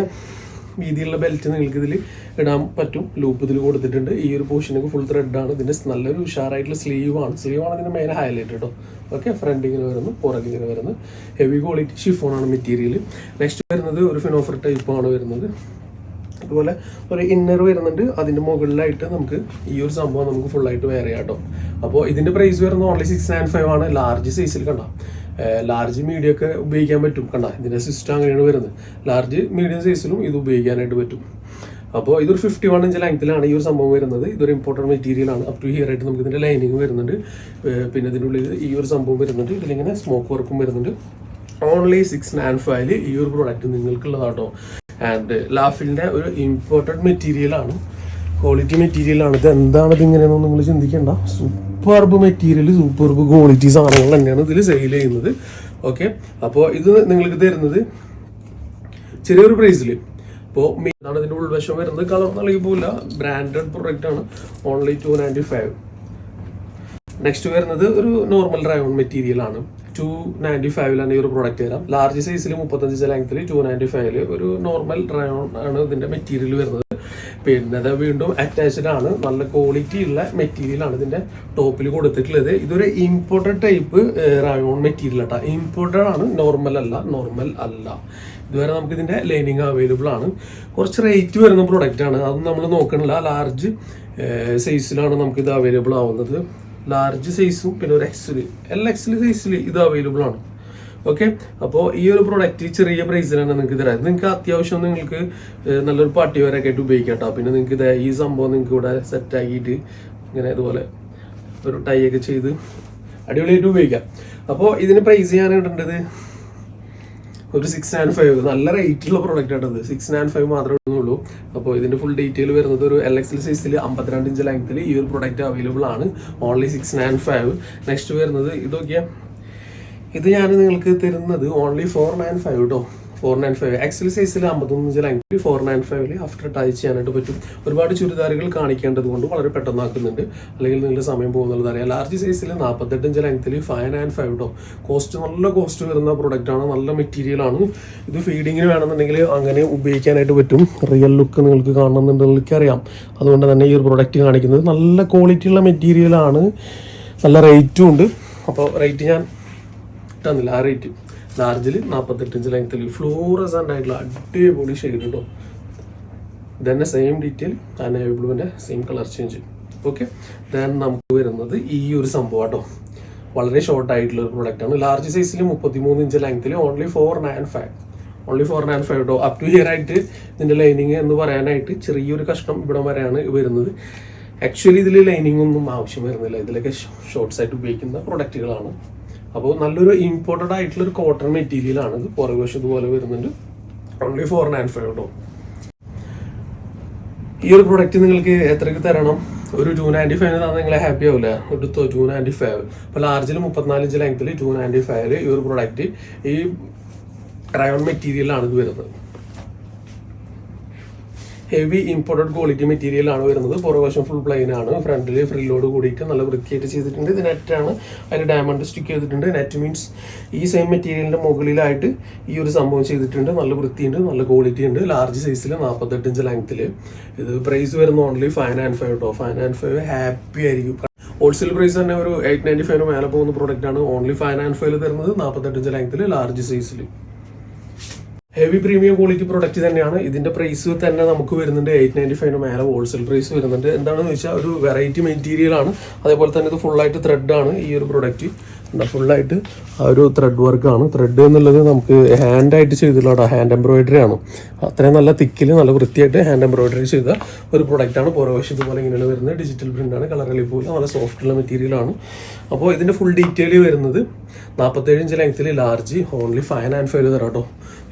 വീതിയുള്ള ബെൽറ്റ് നിങ്ങൾക്ക് ഇതിൽ ഇടാൻ പറ്റും. ലൂപ്പ് ഇതിൽ കൊടുത്തിട്ടുണ്ട്. ഈ ഒരു പോർഷനൊക്കെ ഫുൾ ത്രെഡാണ് ഇതിന്റെ നല്ലൊരു ഉഷാറായിട്ടുള്ള സ്ലീവാണ് സ്ലീവാണ് ഇതിന്റെ മെയിൻ ഹൈലൈറ്റ് കേട്ടോ ഓക്കെ ഫ്രണ്ട് ഇങ്ങനെ വരുന്നു പുറകെ ഇങ്ങനെ വരുന്നു. ഹെവി ക്വാളിറ്റി ഷിഫോൺ ആണ് മെറ്റീരിയൽ നെക്സ്റ്റ് വരുന്നത് ഒരു ഫിനോഫർ ടൈപ്പ് ആണ് വരുന്നത്. അതുപോലെ ഒരു ഇന്നർ വരുന്നുണ്ട്. അതിന്റെ മുകളിലായിട്ട് നമുക്ക് ഈ ഒരു സംഭവം നമുക്ക് ഫുള്ളായിട്ട് വേറെ കേട്ടോ അപ്പോൾ ഇതിന്റെ പ്രൈസ് വരുന്നത് ഓൺലി സിക്സ് നയൻ ഫൈവ് ആണ്. ലാർജ് സൈസിൽ കണ്ട? ലാർജ് മീഡിയ ഒക്കെ ഉപയോഗിക്കാൻ പറ്റും. കണ്ട ഇതിന്റെ സിസ്റ്റം അങ്ങനെയാണ് വരുന്നത്. ലാർജ് മീഡിയം സൈസിലും ഇത് ഉപയോഗിക്കാനായിട്ട് പറ്റും. അപ്പോൾ ഇതൊരു ഫിഫ്റ്റി വൺ ഇഞ്ച് ലെങ്ത്തിലാണ് ഈ ഒരു സംഭവം വരുന്നത്. ഇതൊരു ഇമ്പോർട്ടന്റ് മെറ്റീരിയൽ ആണ്. അപ് ടു ഹിയർ ആയിട്ട് നമുക്ക് ഇതിന്റെ ലൈനിങ് വരുന്നുണ്ട്. പിന്നെ ഇതിന്റെ ഉള്ളിൽ ഈ ഒരു സംഭവം വരുന്നുണ്ട്. ഇതിലിങ്ങനെ സ്മോക്ക് വർക്കും വരുന്നുണ്ട്. ഓൺലി സിക്സ് നയൻ ഫൈവിൽ ഈ ഒരു പ്രോഡക്റ്റ് നിങ്ങൾക്കുള്ളതാട്ടോ. ആൻഡ് ലാഫിലിന്റെ ഒരു ഇമ്പോർട്ടന്റ് മെറ്റീരിയലാണ് ക്വാളിറ്റി മെറ്റീരിയലാണ് ഇത് എന്താണ് ഇത് ഇങ്ങനെയെന്ന് നിങ്ങൾ ചിന്തിക്കേണ്ട. സൂപ്പർബ് മെറ്റീരിയൽ സൂപ്പർബ് ക്വാളിറ്റി സാധനങ്ങൾ തന്നെയാണ് ഇതിൽ സെയിൽ ചെയ്യുന്നത്. ഓക്കെ അപ്പോൾ ഇത് നിങ്ങൾക്ക് തരുന്നത് ചെറിയൊരു പ്രൈസിൽ ഇപ്പോൾ ഇതാണ് ഇതിന്റെ ഉൾവശം വരുന്നത്. കളർ നൽകി പോകില്ല ബ്രാൻഡഡ് പ്രൊഡക്റ്റ് ആണ്. Only two ninety five next വരുന്നത് ഒരു നോർമൽ ഡ്രൈവൺ മെറ്റീരിയൽ ആണ്. ടു നയന്റി ഫൈവിലാണ് ഈ ഒരു പ്രോഡക്റ്റ് തരാം ലാർജ് സൈസിൽ മുപ്പത്തഞ്ച് ലെങ്ത്തിൽ ടു നയന്റി ഫൈവിൽ ഒരു നോർമൽ റയോൺ ആണ് ഇതിന്റെ മെറ്റീരിയൽ വരുന്നത്. പിന്നെ അത് വീണ്ടും അറ്റാച്ച്ഡ് ആണ്. നല്ല ക്വാളിറ്റി ഉള്ള മെറ്റീരിയൽ ആണ് ഇതിന്റെ ടോപ്പിൽ കൊടുത്തിട്ടുള്ളത്. ഇതൊരു ഇമ്പോർട്ടഡ് ടൈപ്പ് റയോൺ മെറ്റീരിയൽ ആട്ടോ. ഇമ്പോർട്ടഡ് ആണ് നോർമൽ അല്ല നോർമൽ അല്ല. ഇതുവരെ നമുക്ക് ഇതിന്റെ ലൈനിങ് അവൈലബിൾ ആണ്. കുറച്ച് റേറ്റ് വരുന്ന പ്രൊഡക്റ്റ് ആണ്. അതൊന്നും നമ്മൾ നോക്കണില്ല. ലാർജ് സൈസിലാണ് നമുക്കിത് അവൈലബിൾ ആവുന്നത്. ലാർജ് സൈസും പിന്നെ ഒരു എക്സിൽ എൽ എക്സിൽ സൈസിൽ ഇത് അവൈലബിൾ ആണ്. ഓക്കെ അപ്പോൾ ഈ ഒരു പ്രൊഡക്റ്റ് ചെറിയ പ്രൈസിലാണ് നിങ്ങൾക്ക് തരാം. നിങ്ങൾക്ക് അത്യാവശ്യം നിങ്ങൾക്ക് നല്ലൊരു പാർട്ടി വരെ ആയിട്ട് ഉപയോഗിക്കാം കേട്ടോ പിന്നെ നിങ്ങൾക്ക് ഇത് ഈ സംഭവം നിങ്ങൾക്ക് ഇവിടെ സെറ്റ് ആക്കിയിട്ട് ഇങ്ങനെ ഇതുപോലെ ഒരു ടൈ ഒക്കെ ചെയ്ത് അടിപൊളിയായിട്ട് ഉപയോഗിക്കാം. അപ്പോൾ ഇതിന് പ്രൈസ് ഞാൻ ഇടേണ്ടത് ഒരു സിക്സ് നയൻ ഫൈവ് നല്ല റേറ്റുള്ള പ്രോഡക്റ്റ് ആട്ടത് സിക്സ് നയൻ ഫൈവ് മാത്രമേ അപ്പോൾ ഇതിന്റെ ഫുൾ ഡീറ്റെയിൽ വരുന്നത് ഒരു എൽ എക്സ് എൽ സൈസിൽ അമ്പത്തിരണ്ട് ഇഞ്ച് ലെങ്ത്തിൽ ഈ ഒരു പ്രൊഡക്റ്റ് അവൈലബിൾ ആണ്. Only six nine five next വരുന്നത് ഇതൊക്കെയാണ് ഇത് ഞാൻ നിങ്ങൾക്ക് തരുന്നത് ഓൺലി ഫോർ നയൻ ഫൈവ് കേട്ടോ ഫോർ നയൻ ഫൈവ്. എക്സൽ സൈസിൽ അമ്പത്തൊന്ന് ഇഞ്ച് ലെങ്ത് ഫോർ നയൻ ഫൈവിൽ ആഫ്റ്റർ ടൈ ചെയ്യാനായിട്ട് പറ്റും. ഒരുപാട് ചുരിദാറുകൾ കാണിക്കേണ്ടത് കൊണ്ട് വളരെ പെട്ടെന്നാക്കുന്നുണ്ട്. അല്ലെങ്കിൽ നിങ്ങളുടെ സമയം പോകുന്നുള്ളത് അറിയാം. ലാർജ് സൈസിൽ നാൽപ്പത്തെട്ട് ഇഞ്ച് ലെങ്ത്തിൽ ഫൈവ് നയൻ ഫൈവ് കേട്ടോ കോസ്റ്റ് നല്ല കോസ്റ്റ് വരുന്ന പ്രൊഡക്റ്റ് ആണ്. നല്ല മെറ്റീരിയൽ ആണ്. ഇത് ഫീഡിങ്ങിന് വേണമെന്നുണ്ടെങ്കിൽ അങ്ങനെ ഉപയോഗിക്കാനായിട്ട് പറ്റും. റിയൽ ലുക്ക് നിങ്ങൾക്ക് കാണണമെന്നുണ്ടെങ്കിൽ അറിയാം അതുകൊണ്ട് തന്നെ ഈ ഒരു പ്രൊഡക്റ്റ് കാണിക്കുന്നത് നല്ല ക്വാളിറ്റി ഉള്ള മെറ്റീരിയൽ ആണ്. നല്ല റേറ്റും ഉണ്ട്. അപ്പോൾ റേറ്റ് ഞാൻ ഇട്ടെന്നില്ല ആ റേറ്റ് ലാർജിൽ നാൽപ്പത്തെട്ട് ഇഞ്ച് ലെങ്ത്തിൽ ഫ്ലൂറസന്റ് ആയിട്ടുള്ള അടിപൊളി ഷെയ്ഡ് കേട്ടോ ദന്നെ സെയിം ഡീറ്റെയിൽ ആ navy ബ്ലൂവിന്റെ same colour change okay then നമുക്ക് വരുന്നത് ഈ ഒരു സംഭവം കേട്ടോ വളരെ ഷോർട്ട് ആയിട്ടുള്ള ഒരു പ്രൊഡക്റ്റ് ആണ്. ലാർജ് സൈസിൽ മുപ്പത്തിമൂന്ന് ഇഞ്ച് ലെങ്ത്തിൽ only four nine five only four nine five കേട്ടോ അപ് ടു ഇയർ ആയിട്ട് ഇതിന്റെ ലൈനിങ് എന്ന് പറയാനായിട്ട് ചെറിയൊരു കഷ്ണം ഇവിടെ വരെയാണ് വരുന്നത്. ആക്ച്വലി ഇതിൽ ലൈനിങ് ഒന്നും ആവശ്യം വരുന്നില്ല. ഇതിലൊക്കെ ഷോർട്ട്സ് ആയിട്ട് ഉപയോഗിക്കുന്ന പ്രൊഡക്റ്റുകളാണ് അപ്പോൾ നല്ലൊരു ഇമ്പോർട്ടഡ് ആയിട്ടുള്ള ഒരു കോട്ടൺ മെറ്റീരിയൽ ആണ് ഇത്. പുറകു വശം ഇതുപോലെ വരുന്നുണ്ട്. ഓൺലി ഫോർ നയൻ ഫൈവ് കേട്ടോ ഈ ഒരു പ്രൊഡക്റ്റ് നിങ്ങൾക്ക് എത്രയ്ക്ക് തരണം? ഒരു ടു നയന്റി ഫൈവ് തന്നെ നിങ്ങളെ ഹാപ്പി ആവില്ല ഒരു ടു നയന്റി ഫൈവ് അപ്പോൾ ലാർജിൽ മുപ്പത്തിനാല് ഇഞ്ച് ലെങ്ത്തിൽ ടു നയന്റി ഫൈവിൽ ഈ ഒരു പ്രൊഡക്റ്റ് ഈ റയോൺ മെറ്റീരിയലാണ് ഇത് വരുന്നത്. ഹെവി ഇമ്പോർട്ടഡ് ക്വാളിറ്റി മെറ്റീരിയൽ ആണ് വരുന്നത്. പുറകുവശം ഫുൾ പ്ലെയിൻ ആണ്. ഫ്രണ്ടിൽ ഫ്രില്ലോട് കൂടിയിട്ട് നല്ല വൃത്തിയായിട്ട് ചെയ്തിട്ടുണ്ട്. ഇത് നെറ്റാണ് അതിൽ ഡയമണ്ട് സ്റ്റിക്ക് ചെയ്തിട്ടുണ്ട്. നെറ്റ് മീൻസ് ഈ സെയിം മെറ്റീരിയലിന്റെ മുകളിലായിട്ട് ഈ ഒരു സംഭവം ചെയ്തിട്ടുണ്ട്. നല്ല വൃത്തിയുണ്ട്. നല്ല ക്വാളിറ്റി ഉണ്ട്. ലാർജ് സൈസിൽ നാൽപ്പത്തെട്ട് ഇഞ്ച് ലെങ്ത്തിൽ ഇത് പ്രൈസ് വരുന്ന ഓൺലി ഫൈവ് ആൻഡ് ഫൈവ് കേട്ടോ ഫൈവ് ആൻഡ് ഫൈവ് ഹാപ്പി ആയിരിക്കും. ഹോൾസെയിൽ പ്രൈസ് തന്നെ ഒരു എയ്റ്റ് നയന്റി ഫൈവിന് മേലെ പോകുന്ന പ്രോഡക്റ്റാണ് ഓൺലി ഫൈവ് ആൻഡ് ഫൈവ് തരുന്നത് നാൽപ്പത്തെട്ട് ഇഞ്ച് ലെങ്ത്തിൽ ലാർജ് സൈസിൽ ഹെവി പ്രീമിയം ക്വാളിറ്റി പ്രൊഡക്റ്റ് തന്നെയാണ്. ഇതിന്റെ പ്രൈസ് തന്നെ നമുക്ക് വരുന്നുണ്ട്. എയ്റ്റ് നയന്റി ഫൈവിന് മേലെ ഹോൾസെയിൽ പ്രൈസ് വരുന്നുണ്ട്. എന്താണെന്ന് വെച്ചാൽ ഒരു വെറൈറ്റി മെറ്റീരിയൽ ആണ്. അതേപോലെ തന്നെ ഇത് ഫുള്ളായിട്ട് ത്രെഡ് ആണ് ഈ ഒരു പ്രൊഡക്റ്റ് ഫുള്ളായിട്ട് ആ ഒരു ത്രെഡ് വർക്കാണ് ത്രെഡ് എന്നുള്ളത് നമുക്ക് ഹാൻഡായിട്ട് ചെയ്തിട്ടുള്ള ഹാൻഡ് എംബ്രോയിഡറി ആണ്. അത്രയും നല്ല തിക്കിൽ നല്ല വൃത്തിയായിട്ട് ഹാൻഡ് എംബ്രോയിഡറി ചെയ്ത ഒരു പ്രൊഡക്റ്റാണ് പുറവശം ഇതുപോലെ ഇങ്ങനെയാണ് വരുന്നത്. ഡിജിറ്റൽ പ്രിന്റ് ആണ്. കളർ പോലെ നല്ല സോഫ്റ്റ് ഉള്ള മെറ്റീരിയൽ ആണ്. അപ്പോൾ ഇതിന്റെ ഫുൾ ഡീറ്റെയിൽ വരുന്നത് നാൽപ്പത്തേഴ് ഇഞ്ച് ലെങ്ത്തിൽ large only five and five തരാം കേട്ടോ.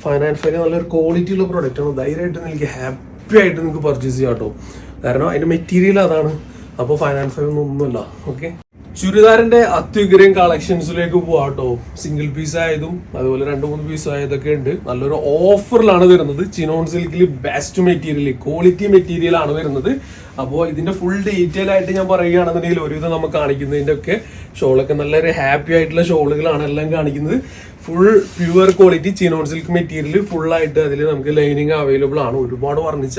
ആൻഡ് നല്ലൊരു ക്വാളിറ്റി ഉള്ള പ്രോഡക്റ്റ് ആണ്. ധൈര്യമായിട്ട് നിങ്ങൾക്ക് ഹാപ്പി ആയിട്ട് നിങ്ങൾക്ക് പർച്ചേസ് ചെയ്യാം കേട്ടോ. കാരണം അതിന്റെ മെറ്റീരിയൽ അതാണ്. അപ്പോൾ ഫൈനാൻസ് ഒന്നും ഒന്നുമല്ല. ഓക്കെ ചുരിദാറിന്റെ അത്യുഗ്രൻ കളക്ഷൻസിലേക്ക് പോവാം കേട്ടോ. സിംഗിൾ പീസ് ആയതും അതുപോലെ രണ്ട് മൂന്ന് പീസ് ആയതൊക്കെ ഉണ്ട്. നല്ലൊരു ഓഫറിലാണ് വരുന്നത്. ചിനോൺ സിൽക്കിൽ ബെസ്റ്റ് മെറ്റീരിയൽ ക്വാളിറ്റി മെറ്റീരിയൽ ആണ് വരുന്നത്. അപ്പോൾ ഇതിന്റെ ഫുൾ ഡീറ്റെയിൽ ആയിട്ട് ഞാൻ പറയുകയാണെന്നുണ്ടെങ്കിൽ ഒരുവിധം നമുക്ക് കാണിക്കുന്നതിന്റെ ഒക്കെ ഷോളൊക്കെ നല്ലൊരു ഹാപ്പി ആയിട്ടുള്ള ഷോളുകളാണ് എല്ലാം കാണിക്കുന്നത്. Full pure quality chinon silk material full ആയിട്ട് അതിൽ നമുക്ക് ലൈനിങ് അവൈലബിൾ ആണ്. ഒരുപാട് വർണിച്ച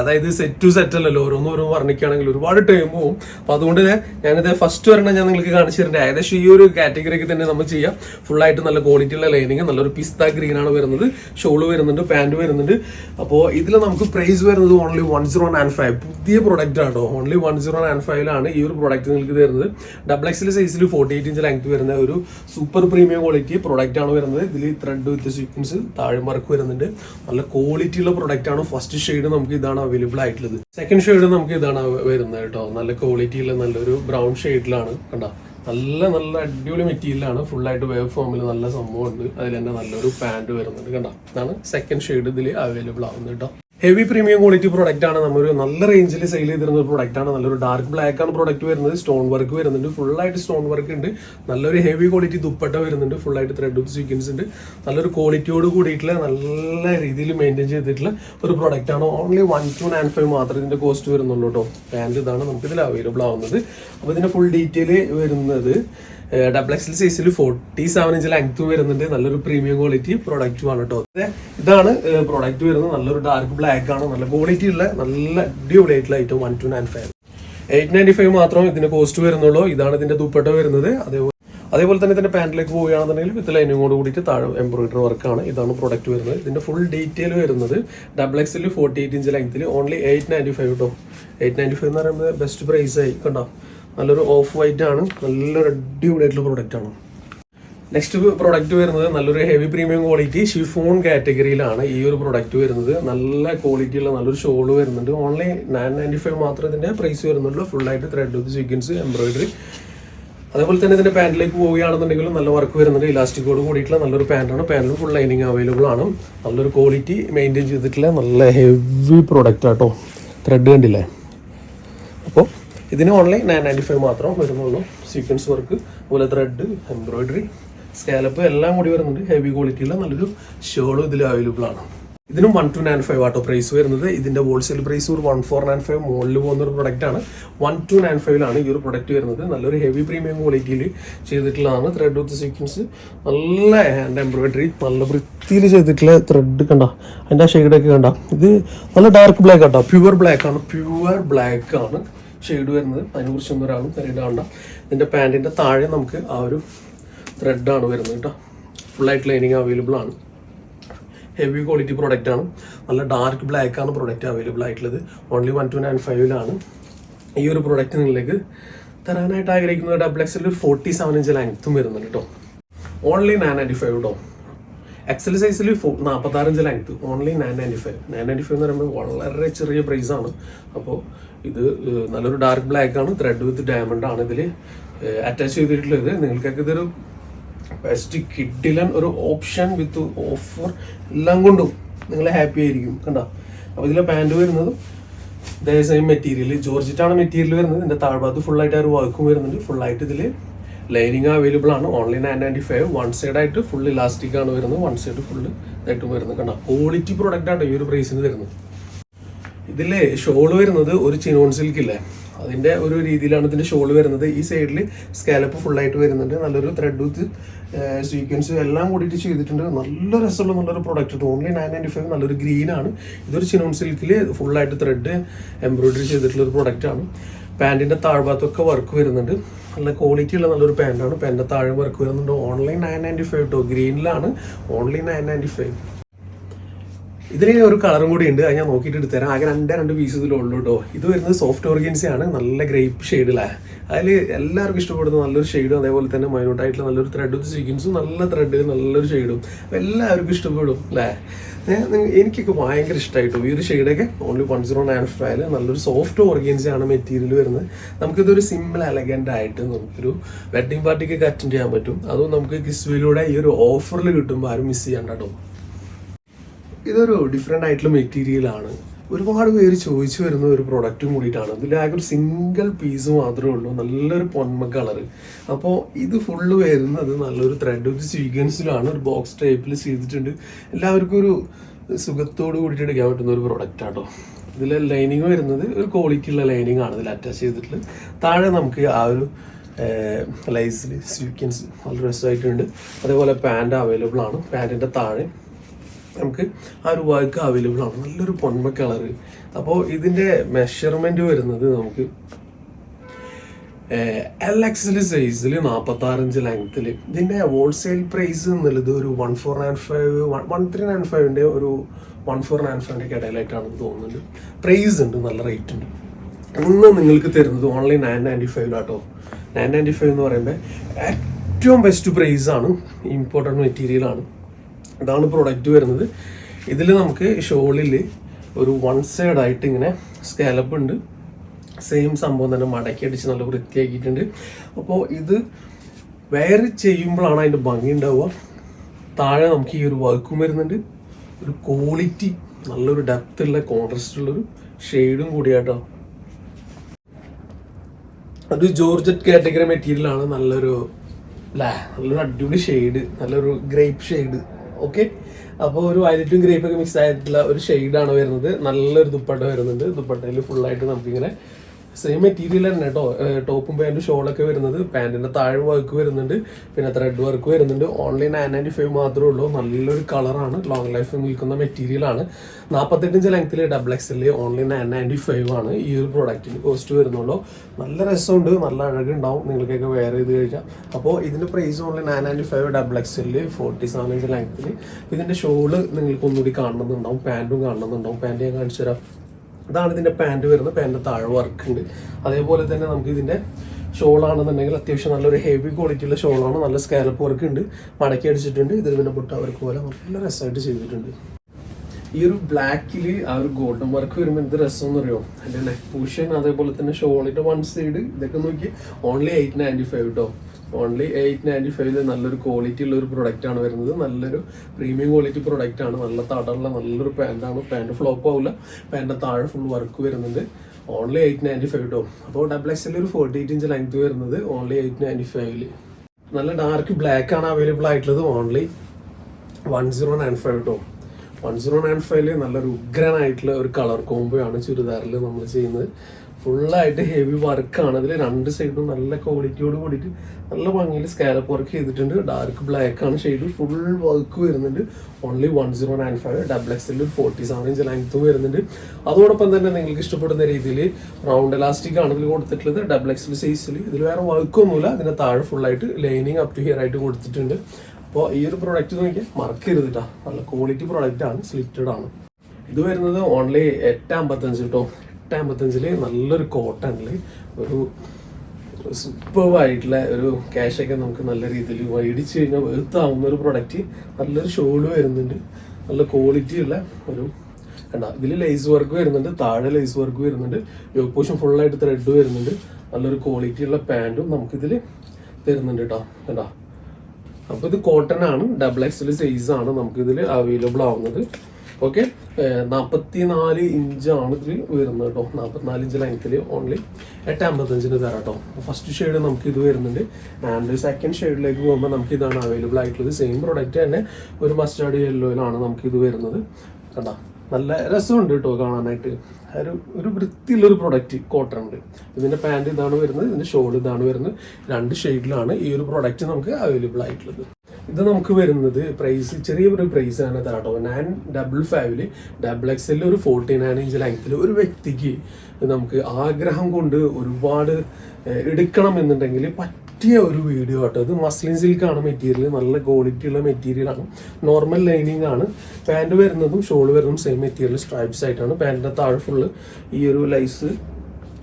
അതായത് സെറ്റ് ടു സെറ്റ് അല്ലല്ലോ. ഓരോന്നും ഓരോ വർണിക്കുകയാണെങ്കിൽ ഒരുപാട് ടൈം പോവും. അപ്പോൾ അതുകൊണ്ട് തന്നെ ഞാനിത് ഫസ്റ്റ് വരണം ഞാൻ നിങ്ങൾക്ക് കാണിച്ചു തരുന്നത് ഏകദേശം ഈ ഒരു കാറ്റഗറിക്ക് തന്നെ നമ്മൾ ചെയ്യാം. ഫുൾ ആയിട്ട് നല്ല ക്വാളിറ്റി ഉള്ള ലൈനിങ് നല്ലൊരു പിസ്ത ഗ്രീൻ ആണ് വരുന്നത്. ഷോൾ വരുന്നുണ്ട് പാന്റ് വരുന്നുണ്ട്. അപ്പോൾ ഇതിൽ നമുക്ക് പ്രൈസ് വരുന്നത് only one zero nine five പുതിയ പ്രൊഡക്റ്റ് ആണോ ഓൺലി വൺ സീറോ നയൻ ഫൈവിലാണ് ഈ ഒരു പ്രൊഡക്റ്റ് നിങ്ങൾക്ക് തരുന്നത്. ഡബിൾ എക്സിൽ സൈസിൽ ഫോർട്ടി എയ്റ്റ് ഇഞ്ച് ലെങ്ത് വരുന്ന ഒരു സൂപ്പർ പ്രീമിയം ക്വാളിറ്റി പ്രൊഡക്റ്റ് ആണ് വരുന്നത്. ഇതിൽ ത്രെഡ് വിത്ത് സീക്വൻസ് താഴെ വർക്ക് വരുന്നുണ്ട്. നല്ല ക്വാളിറ്റി ഉള്ള പ്രൊഡക്റ്റ് ആണ്. ഫസ്റ്റ് ഷെയ്ഡ് നമുക്ക് ഇതാണ് അവൈലബിൾ ആയിട്ടുള്ളത്. സെക്കൻഡ് ഷെയ്ഡ് നമുക്ക് ഇതാണ് വരുന്നത് കേട്ടോ. നല്ല ക്വാളിറ്റി ഉള്ള നല്ലൊരു ബ്രൗൺ ഷെയ്ഡിലാണ് കണ്ടോ? നല്ല നല്ല അടിപൊളി മെറ്റീരിയലാണ് ഫുൾ ആയിട്ട് വേവ് ഫോമിൽ നല്ല സംഭവം ഉണ്ട്. അതിൽ തന്നെ നല്ലൊരു പാന്റ് വരുന്നുണ്ട്. കണ്ടോ? ഇതാണ് സെക്കൻഡ് ഷെയ്ഡ് ഇതിൽ അവൈലബിൾ ആവുന്നത് കേട്ടോ. ഹെവി പ്രീമിയം ക്വാളിറ്റി പ്രോഡക്റ്റ് ആണ്. നമ്മൾ നല്ല റേഞ്ചിൽ സെയിൽ ചെയ്തിരുന്ന ഒരു പ്രോഡക്റ്റ് ആണ്. നല്ലൊരു ഡാർക്ക് ബ്ലാക്ക് ആണ് പ്രോഡക്റ്റ് വരുന്നത്. സ്റ്റോൺ വർക്ക് വരുന്നുണ്ട്. ഫുൾ ആയിട്ട് സ്റ്റോൺ വർക്ക് ഉണ്ട്. നല്ലൊരു ഹെവി ക്വാളിറ്റി ദുപ്പട്ട വരുന്നുണ്ട്. ഫുൾ ആയിട്ട് ത്രെഡ് സീക്വൻസ് ഉണ്ട്. നല്ലൊരു ക്വാളിറ്റിയോട് കൂടിയിട്ടുള്ള നല്ല രീതിയിൽ മെയിന്റെയിൻ ചെയ്തിട്ടുള്ള ഒരു പ്രോഡക്റ്റ് ആണ്. Only one two nine five മാത്രമേ ഇതിന്റെ കോസ്റ്റ് വരുന്നുള്ളൂ കേട്ടോ പാന്റ് ഇതാണ് നമുക്കിതിൽ അവൈലബിൾ ആവുന്നത്. അപ്പോൾ ഇതിന്റെ ഫുൾ ഡീറ്റെയിൽ വരുന്നത് ഡബിൾ എക്സൽ സൈസിൽ ഫോർട്ടി സെവൻ ഇഞ്ച് ലെങ്ത് വരുന്നുണ്ട്. നല്ലൊരു പ്രീമിയം ക്വാളിറ്റി പ്രൊഡക്റ്റും ആണ് കേട്ടോ ഇത് ഇതാണ് പ്രോഡക്റ്റ് വരുന്നത്. നല്ലൊരു ഡാർക്ക് ബ്ലാക്ക് ആണ്. നല്ല ക്വാളിറ്റി ഉള്ള നല്ല അടിപൊളിയായിട്ടുള്ള item one two nine five eight ninety five മാത്രം ഇതിന് കോസ്റ്റ് വരുന്നുള്ളൂ. ഇതാണ് ഇതിന്റെ ദുപ്പട്ട വരുന്നത്. അതേപോലെ അതേപോലെ തന്നെ ഇതിന്റെ പാന്റിലേക്ക് പോവുകയാണെന്നുണ്ടെങ്കിൽ വിത്ത് ലൈനിങ്ങോട് കൂടിയിട്ട് താഴെ എംബ്രോയിഡറി വർക്കാണ് ഇതാണ് പ്രൊഡക്റ്റ് വരുന്നത്. ഇതിന്റെ ഫുൾ ഡീറ്റെയിൽ വരുന്നത് double XL forty eight inch ലെങ്ത്തിൽ ഓൺലി എയ്റ്റ് നയന്റി ഫൈവ് കേട്ടോ എയ്റ്റ് നയന്റി ഫൈവ് എന്ന് പറയുമ്പോൾ ബെസ്റ്റ് പ്രൈസ് ആയി. കണ്ടോ? നല്ലൊരു ഓഫ് വൈറ്റ് ആണ്. നല്ലൊരു അടിപൊളിയായിട്ടുള്ള പ്രോഡക്റ്റ് ആണ്. നെക്സ്റ്റ് പ്രോഡക്റ്റ് വരുന്നത് നല്ലൊരു ഹെവി പ്രീമിയം ക്വാളിറ്റി ഷിഫോൺ കാറ്റഗറിയിലാണ് ഈ ഒരു പ്രോഡക്റ്റ് വരുന്നത്. നല്ല ക്വാളിറ്റിയുള്ള നല്ലൊരു ഷോൾ വരുന്നുണ്ട്. ഓൺലി നയൻ നയന്റി ഫൈവ് മാത്രമേ ഇതിന്റെ പ്രൈസ് വരുന്നുള്ളൂ. ഫുൾ ആയിട്ട് ത്രെഡ് വിത്ത് സീക്വൻസ് എംബ്രോയിഡറി അതേപോലെ തന്നെ ഇതിന്റെ പാന്റിലേക്ക് പോവുകയാണെന്നുണ്ടെങ്കിലും നല്ല വർക്ക് വരുന്നുണ്ട്. ഇലാസ്റ്റിക്കോട് കൂടിയിട്ടുള്ള നല്ലൊരു പാന്റാണ് പാന്റിൽ ഫുൾ ലൈനിങ് അവൈലബിൾ ആണ്. നല്ലൊരു ക്വാളിറ്റി മെയിന്റെയിൻ ചെയ്തിട്ടുള്ള നല്ല ഹെവി പ്രൊഡക്റ്റ് ആട്ടോ ത്രെഡ് കണ്ടില്ലേ? അപ്പോൾ ഇതിന് ഓൺലൈൻ നയൻ നയന്റി ഫൈവ് മാത്രം വരുന്നുള്ളൂ. സീക്വൻസ് വർക്ക് അതുപോലെ ത്രെഡ് എംബ്രോയിഡറി സ്കാലപ്പ് എല്ലാം കൂടി വരുന്നുണ്ട്. ഹെവി ക്വാളിറ്റിയുള്ള നല്ലൊരു ഷോളും ഇതിൽ അവൈലബിൾ ആണ്. ഇതിനും വൺ ടു നയൻ ഫൈവ് ആട്ടോ പ്രൈസ് വരുന്നത്. ഇതിന്റെ ഹോൾസെയിൽ പ്രൈസ് ഒരു വൺ ഫോർ നയൻ ഫൈവ് മുകളിൽ പോകുന്ന ഒരു പ്രൊഡക്റ്റ് ആണ്. വൺ ടു നയൻ ഫൈവിലാണ് ഈ ഒരു പ്രൊഡക്റ്റ് വരുന്നത്. നല്ലൊരു ഹെവി പ്രീമിയം ക്വാളിറ്റിയിൽ ചെയ്തിട്ടുള്ളതാണ്. ത്രെഡ് വിത്ത് സീക്വൻസ് നല്ല ഹാൻഡ് എംബ്രോയിഡറി നല്ല വൃത്തിയിൽ ചെയ്തിട്ടുള്ള ത്രെഡ് കണ്ട. അതിന്റെ ആ ഷെയ്ഡൊക്കെ കണ്ട. ഇത് നല്ല ഡാർക്ക് ബ്ലാക്ക് ആട്ടോ. പ്യുവർ ബ്ലാക്ക് ആണ്. പ്യുവർ ബ്ലാക്ക് ആണ്. ഷെയ്ഡ് വരുന്നത്. അതിനെക്കുറിച്ചൊന്നും ഒരാളും തരേണ്ട ഇതിന്റെ ഇതിന്റെ പാന്റിന്റെ താഴെ നമുക്ക് ആ ഒരു ത്രെഡാണ് വരുന്നത് കേട്ടോ. ഫുള്ളായിട്ട് ലൈനിങ് അവൈലബിൾ ആണ്. ഹെവി ക്വാളിറ്റി പ്രോഡക്റ്റ് ആണ്. നല്ല ഡാർക്ക് ബ്ലാക്ക് ആണ് പ്രോഡക്റ്റ് അവൈലബിൾ ആയിട്ടുള്ളത്. ഓൺലി വൺ ടു നയൻ ഫൈവിലാണ് ഈ ഒരു പ്രോഡക്റ്റ് നിങ്ങളിലേക്ക് തരാനായിട്ട് ആഗ്രഹിക്കുന്നത് ഡബിൾ എക്സിൽ ഒരു ഫോർട്ടി സെവൻ ഇഞ്ച് ലെങ്ത്തും വരുന്നുണ്ട് കേട്ടോ. ഓൺലി നയൻ നയന്റി ഫൈവ് കേട്ടോ എക്സൽ സൈസിൽ നാൽപ്പത്താറ് inch length only nine ninety five nine ninety five എന്ന് പറയുമ്പോൾ വളരെ ചെറിയ പ്രൈസാണ് അപ്പോൾ ഇത് നല്ലൊരു ഡാർക്ക് ബ്ലാക്ക് ആണ് ത്രെഡ് വിത്ത് ഡയമണ്ട് ആണ് ഇതിൽ അറ്റാച്ച് ചെയ്തിട്ടുള്ളത് നിങ്ങൾക്കൊക്കെ ഇതൊരു ബെസ്റ്റ് കിഡിലൻ ഒരു ഓപ്ഷൻ വിത്ത് ഓഫർ എല്ലാം കൊണ്ടും നിങ്ങൾ ഹാപ്പി ആയിരിക്കും കണ്ടോ? അപ്പോൾ ഇതിലെ പാന്റ് വരുന്നത് ഇതേ സെയിം മെറ്റീരിയൽ ജോർജിറ്റാണ് മെറ്റീരിയൽ വരുന്നത്. ഇതിന്റെ താഴ്ഭാഗത്ത് ഫുൾ ആയിട്ട് ആ ഒരു വർക്കും വരുന്നുണ്ട്. ഫുള്ളായിട്ട് ഇതിൽ ലൈനിങ് അവൈലബിൾ ആണ്. Only nine ninety five one സൈഡായിട്ട് ഫുൾ ഇലാസ്റ്റിക് ആണ് വരുന്നത്. വൺ സൈഡ് ഫുള്ള് ഇതായിട്ട് വരുന്നത്. കണ്ടോ? ക്വാളിറ്റി പ്രോഡക്റ്റ് ആണ് ഈ ഒരു പ്രൈസിന് തരുന്നത്. ഇതിലെ ഷോൾ വരുന്നത് ഒരു ചിനോൺ സിൽക്കില്ല? അതിന്റെ ഒരു രീതിയിലാണ് ഇതിന്റെ ഷോൾ വരുന്നത്. ഈ സൈഡിൽ സ്കാലപ്പ് ഫുൾ ആയിട്ട് വരുന്നുണ്ട്. നല്ലൊരു ത്രെഡ് വിത്ത് സീക്വൻസ് എല്ലാം കൂടിയിട്ട് ചെയ്തിട്ടുണ്ട്. നല്ല രസമുള്ള നല്ലൊരു product only nine ninety five നല്ലൊരു ഗ്രീനാണ് ഇതൊരു ചിനോൺ സിൽക്കിൽ ഫുൾ ആയിട്ട് ത്രെഡ് എംബ്രോയിഡറി ചെയ്തിട്ടുള്ള ഒരു പ്രോഡക്റ്റ് ആണ്. പാന്റിന്റെ താഴ്ഭാഗത്തൊക്കെ വർക്ക് വരുന്നുണ്ട്. നല്ല ക്വാളിറ്റി ഉള്ള നല്ലൊരു പാന്റാണ് പാന്റിന്റെ താഴെ വർക്ക് വരുന്നുണ്ട്. ഓൺലൈൻ നയൻ നയന്റി ഫൈവ് കേട്ടോ ഗ്രീനിലാണ് ഓൺലൈൻ നയൻ നയന്റി ഫൈവ് ഇതിന് ഒരു കളറും കൂടി ഉണ്ട്. അത് ഞാൻ നോക്കിയിട്ട് എടുത്തുതരാം ആകെ രണ്ടേ രണ്ട് പീസ് ഇതിലുള്ളൂ കേട്ടോ ഇത് വരുന്നത് സോഫ്റ്റ് ഓർഗൻസി ആണ്. നല്ല ഗ്രേപ്പ് ഷെയ്ഡിലാണ് അതിൽ എല്ലാവർക്കും ഇഷ്ടപ്പെടുന്ന നല്ലൊരു ഷെയ്ഡും അതേപോലെ തന്നെ മൈനോട്ടായിട്ടുള്ള നല്ലൊരു ത്രെഡ് സീക്വൻസും നല്ല ത്രെഡ് നല്ലൊരു ഷെയ്ഡും അപ്പം എല്ലാവർക്കും ഇഷ്ടപ്പെടും അല്ലേ എനിക്കൊക്കെ ഭയങ്കര ഇഷ്ടമായിട്ടു ഈ ഒരു ഷെയ്ഡൊക്കെ only one zero nine five നല്ലൊരു സോഫ്റ്റ് ഓർഗൻസി ആണ് മെറ്റീരിയൽ വരുന്നത്. നമുക്കിതൊരു സിമ്പിൾ എലഗന്റ് ആയിട്ട് നമുക്കൊരു വെഡ്ഡിങ് പാർട്ടിക്കൊക്കെ അറ്റൻഡ് ചെയ്യാൻ പറ്റും. അതും നമുക്ക് കിസ്വിലൂടെ ഈ ഒരു ഓഫറിൽ കിട്ടുമ്പോൾ ആരും മിസ് ചെയ്യണ്ട കേട്ടോ ഇതൊരു ഡിഫറെന്റ് ആയിട്ടുള്ള മെറ്റീരിയലാണ് ഒരുപാട് പേര് ചോദിച്ചു വരുന്ന ഒരു പ്രൊഡക്റ്റും കൂടിയിട്ടാണ്. ഇതിൽ ആകെ ഒരു സിംഗിൾ പീസ് മാത്രമേ ഉള്ളൂ. നല്ലൊരു പൊന്മ കളർ അപ്പോൾ ഇത് ഫുള്ള് വരുന്നത് നല്ലൊരു ത്രെഡ് ഒരു സ്വീക്വൻസിലാണ് ഒരു ബോക്സ് ടൈപ്പിൽ ചെയ്തിട്ടുണ്ട്. എല്ലാവർക്കും ഒരു സുഖത്തോട് കൂടിയിട്ട് എടുക്കാൻ പറ്റുന്ന ഒരു പ്രൊഡക്റ്റ് ആട്ടോ. ഇതിൽ ലൈനിങ് വരുന്നത് ഒരു ക്വാളിറ്റിയുള്ള ലൈനിങ് ആണ് ഇതിൽ അറ്റാച്ച് ചെയ്തിട്ടുള്ളത്. താഴെ നമുക്ക് ആ ഒരു ലൈസിൽ സ്വീക്കൻസ് നല്ല രസമായിട്ടുണ്ട്. അതേപോലെ പാന്റ് അവൈലബിൾ ആണ്. പാന്റിന്റെ താഴെ നമുക്ക് ആ ഒരു വർക്ക് അവൈലബിൾ ആണ്. നല്ലൊരു പൊന്മ കളർ അപ്പോൾ ഇതിന്റെ മെഷർമെന്റ് വരുന്നത് നമുക്ക് എൽ എക്സിൽ സൈസിൽ നാൽപ്പത്തി ആറ് ഇഞ്ച് ലെങ്ത്തിൽ ഇതിന്റെ ഹോൾസെയിൽ പ്രൈസ് എന്നുള്ളത് ഒരു one four nine five one three nine ഫൈവിന്റെ ഒരു വൺ ഫോർ നയൻ ഫൈവിന്റെ ഇടയിലായിട്ടാണ് തോന്നുന്നുണ്ട്. പ്രൈസ് ഉണ്ട് നല്ല റേറ്റ് ഉണ്ട്. ഇന്ന് നിങ്ങൾക്ക് തരുന്നത് ഓൺലൈൻ നയൻ നയന്റി ഫൈവിലാട്ടോ നയൻ നയന്റി ഫൈവ് എന്ന് പറയുമ്പോൾ ഏറ്റവും ബെസ്റ്റ് പ്രൈസാണ് ഇമ്പോർട്ടന്റ് മെറ്റീരിയൽ ആണ്. ഇതാണ് പ്രൊഡക്റ്റ് വരുന്നത്. ഇതിൽ നമുക്ക് ഷോളിൽ ഒരു വൺ സൈഡ് ആയിട്ട് ഇങ്ങനെ സ്കാലപ്പ് ഉണ്ട്. സെയിം സംഭവം തന്നെ മടക്കി അടിച്ച് നല്ല വൃത്തിയാക്കിയിട്ടുണ്ട്. അപ്പോൾ ഇത് വെയർ ചെയ്യുമ്പോഴാണ് അതിന്റെ ഭംഗി ഉണ്ടാവുക. താഴെ നമുക്ക് ഈ ഒരു വർക്കും വരുന്നുണ്ട്. ഒരു ക്വാളിറ്റി നല്ലൊരു ഡെപ്ത് ഉള്ള കോൺട്രസ്റ്റ് ഉള്ളൊരു ഷെയ്ഡും കൂടിയാട്ടോ. അത് ജോർജറ്റ് കാറ്റഗറി മെറ്റീരിയൽ ആണ് നല്ലൊരു നല്ലൊരു അടിപൊളി ഷെയ്ഡ് നല്ലൊരു ഗ്രേപ്പ് ഷെയ്ഡ് ഓക്കെ അപ്പോൾ ഒരു വയലറ്റും ഗ്രേപ്പൊക്കെ മിക്സ് ആയിട്ടുള്ള ഒരു ഷെയ്ഡാണ് വരുന്നത്? നല്ലൊരു ദുപ്പട്ട വരുന്നുണ്ട്. ദുപ്പട്ടയിൽ ഫുള്ളായിട്ട് നമുക്കിങ്ങനെ സെയിം മെറ്റീരിയൽ തന്നെ കേട്ടോ ടോപ്പും പാന്റും ഷോളൊക്കെ വരുന്നത് പാന്റിന്റെ താഴെ വർക്ക് വരുന്നുണ്ട്. പിന്നെ ത്രെഡ് വർക്ക് വരുന്നുണ്ട്. ഓൺലി നയൻ നയന്റി ഫൈവ് മാത്രമേ ഉള്ളൂ. നല്ലൊരു കളറാണ് ലോങ് ലൈഫ് നിൽക്കുന്ന മെറ്റീരിയലാണ് നാൽപ്പത്തെട്ടിഞ്ച് ലെങ്ത്തിൽ ഡബിൾ എക്സിൽ ഓൺലി നയൻ നയന്റി ഫൈവ് ആണ് ഈ ഒരു പ്രോഡക്റ്റിന് കോസ്റ്റ് വരുന്നുള്ളൂ. നല്ല രസമുണ്ട്. നല്ല അഴകുണ്ടാവും. നിങ്ങൾക്കൊക്കെ വെയർ ചെയ്ത് കഴിഞ്ഞാൽ അപ്പോൾ ഇതിന്റെ price only nine ninety five double എക്സിൽ ഫോർട്ടി സെവൻ ഇഞ്ച് ലെങ്ത്തിൽ ഇതിന്റെ ഷോൾ നിങ്ങൾക്ക് ഒന്നുകൂടി കാണുന്നുണ്ടാവും പാന്റും കാണുന്നുണ്ടാവും പാന്റ് ഞാൻ കാണിച്ചു തരാം ഇതാണ് ഇതിന്റെ പാന്റ് വരുന്നത്. പാന്റ് താഴെ വർക്ക് ഉണ്ട്. അതേപോലെ തന്നെ നമുക്ക് ഇതിന്റെ ഷോൾ ആണെന്നുണ്ടെങ്കിൽ അത്യാവശ്യം നല്ലൊരു ഹെവി ക്വാളിറ്റി ഉള്ള ഷോളാണ്. നല്ല സ്കാലപ്പ് വർക്ക് ഉണ്ട്. മടക്കി അടിച്ചിട്ടുണ്ട്. ഇതിൽ പിന്നെ ബുട്ട വർക്ക് പോലെ നല്ല രസമായിട്ട് ചെയ്തിട്ടുണ്ട്. ഈ ഒരു ബ്ലാക്കിൽ ആ ഒരു ഗോൾഡൻ വർക്ക് വരുമ്പോൾ എന്ത് രസം എന്ന് അറിയോ അതിന്റെ നെക്ക് പൂഷൻ അതേപോലെ തന്നെ ഷോളിന്റെ വൺ സൈഡ് ഇതൊക്കെ നോക്കി ഓൺലി എയ്റ്റ് നയന്റി ഫൈവ് കേട്ടോ ഓൺലി എയ്റ്റ് നയന്റി ഫൈവിൽ നല്ലൊരു ക്വാളിറ്റി ഉള്ള ഒരു പ്രൊഡക്റ്റ് ആണ് വരുന്നത്. നല്ലൊരു പ്രീമിയം ക്വാളിറ്റി പ്രൊഡക്റ്റ് ആണ്. നല്ല തടമുള്ള നല്ലൊരു പാന്റ് ഫ്ലോപ്പ് ആവില്ല പാന്റ് താഴെ ഫുൾ വർക്ക് വരുന്നുണ്ട്. ഓൺലി എയ്റ്റ് നയന്റി ഫൈവ് ടോ അപ്പോൾ ഡബിൾ എക്സിൽ ഒരു ഫോർട്ടി എയ്റ്റ് ഇഞ്ച് ലെങ്ത് വരുന്നത് ഓൺലി എയ്റ്റ് നയന്റി ഫൈവിൽ നല്ല ഡാർക്ക് ബ്ലാക്ക് ആണ് അവൈലബിൾ ആയിട്ടുള്ളത്. Only one zero nine five to one zero nine ഫൈവിൽ നല്ലൊരു ഉഗ്രനായിട്ടുള്ള ഒരു കളർ കോംബോ ആണ് ചുരിദാറിൽ നമ്മൾ ചെയ്യുന്നത്. ഫുള്ളായിട്ട് ഹെവി വർക്കാണ് അതിൽ രണ്ട് സൈഡും നല്ല ക്വാളിറ്റിയോട് കൂടിയിട്ട് നല്ല ഭംഗിയിൽ സ്കാലപ്പ് വർക്ക് ചെയ്തിട്ടുണ്ട്. ഡാർക്ക് ബ്ലാക്ക് ആണ് ഷെയ്ഡ് ഫുൾ വർക്ക് വരുന്നുണ്ട്. Only one zero nine five double എക്സിൽ ഫോർട്ടി സെവൻ ഇഞ്ച് ലെങ്ത്തും വരുന്നുണ്ട്. അതോടൊപ്പം തന്നെ നിങ്ങൾക്ക് ഇഷ്ടപ്പെടുന്ന രീതിയിൽ റൗണ്ട് ഇലാസ്റ്റിക് ആണ് ഇതിൽ കൊടുത്തിട്ടുള്ളത്. ഡബിൾ എക്സിൽ സൈസിൽ ഇതിൽ വേറെ വർക്കൊന്നുമില്ല അതിന്റെ താഴെ ഫുള്ളായിട്ട് ലൈനിങ് അപ് ടു ഹിയർ ആയിട്ട് കൊടുത്തിട്ടുണ്ട്. അപ്പോൾ ഈ ഒരു പ്രൊഡക്റ്റ് നോക്കിയാൽ മറക്കരുത് കേട്ടോ നല്ല ക്വാളിറ്റി പ്രൊഡക്റ്റ് ആണ് സ്ലിറ്റഡ് ആണ്. ഇത് വരുന്നത് ഓൺലി എട്ട് അമ്പത്തഞ്ച് കേട്ടോ എട്ട് അമ്പത്തഞ്ചിൽ നല്ലൊരു കോട്ടണിൽ ഒരു സൂപ്പർവായിട്ടുള്ള ഒരു ക്യാഷൊക്കെ നമുക്ക് നല്ല രീതിയിൽ മേടിച്ച് കഴിഞ്ഞാൽ വെറുത്താവുന്ന ഒരു പ്രൊഡക്റ്റ് നല്ലൊരു ഷോൾ വരുന്നുണ്ട്. നല്ല ക്വാളിറ്റി ഉള്ള ഒരു കണ്ട ഇതിൽ ലേസ് വർക്ക് വരുന്നുണ്ട് താഴെ ലേസ് വർക്ക് വരുന്നുണ്ട് യോഗ പോഷൻ ഫുള്ളായിട്ട് ത്രെഡ് വരുന്നുണ്ട്. നല്ലൊരു ക്വാളിറ്റി ഉള്ള പാന്റും നമുക്കിതിൽ തരുന്നുണ്ട് കേട്ടോ കണ്ടാ അപ്പോൾ ഇത് കോട്ടൺ ആണ് ഡബിൾ എക്സൽ സൈസാണ് ആണ് നമുക്ക് ഇതിൽ അവൈലബിൾ ആവുന്നത്. ഓക്കെ നാൽപ്പത്തി നാല് ഇഞ്ചാണ് ഇതിൽ വരുന്നത് കേട്ടോ. നാൽപ്പത്തിനാല് ഇഞ്ച് ലെങ്ത്തിൽ ഓൺലി എട്ട് അമ്പത്തഞ്ചിന് തരാം കേട്ടോ. ഫസ്റ്റ് ഷെയ്ഡ് നമുക്ക് ഇത് വരുന്നുണ്ട്. ആൻഡ് സെക്കൻഡ് ഷെയ്ഡിലേക്ക് പോകുമ്പോൾ നമുക്ക് ഇതാണ് അവൈലബിൾ ആയിട്ടുള്ളത്. സെയിം പ്രോഡക്റ്റ് തന്നെ ഒരു മസ്റ്റാർഡ് യെല്ലോയിലാണ് നമുക്ക് ഇത് വരുന്നത്. കണ്ടോ? നല്ല രസമുണ്ട് കേട്ടോ കാണാനായിട്ട്. ഒരു ഒരു വൃത്തിയുള്ളൊരു പ്രൊഡക്റ്റ് കോട്ടൺ ഉണ്ട് ഇതിന്റെ പാന്റ് ഇതാണ് വരുന്നത്. ഇതിന്റെ ഷോൾ ഇതാണ് വരുന്നത്. രണ്ട് ഷെയ്ഡിലാണ് ഈ ഒരു പ്രൊഡക്റ്റ് നമുക്ക് അവൈലബിൾ ആയിട്ടുള്ളത്. ഇത് നമുക്ക് വരുന്നത് പ്രൈസ് ചെറിയൊരു പ്രൈസ് ആണ് കേട്ടോ. നയൻ ഡബിൾ ഫൈവിൽ ഡബിൾ എക്സലിൽ ഒരു ഫോർട്ടി നയൻ ഇഞ്ച് ലെങ്ത്തിൽ ഒരു വ്യക്തിക്ക് നമുക്ക് ആഗ്രഹം കൊണ്ട് ഒരുപാട് എടുക്കണം എന്നുണ്ടെങ്കിൽ പറ്റിയ ഒരു വീഡിയോ കേട്ടോ ഇത് മസ്ലിൻ സിൽക്കാണ് മെറ്റീരിയൽ നല്ല ക്വാളിറ്റി ഉള്ള മെറ്റീരിയലാണ് നോർമൽ ലൈനിങ് ആണ്. പാന്റ് വരുന്നതും ഷോൾ വരുന്നതും സെയിം മെറ്റീരിയൽ സ്ട്രൈപ്സ് ആയിട്ടാണ്. പാന്റിന്റെ താഴെ ഫുള്ള് ഈ ഒരു ലൈസ്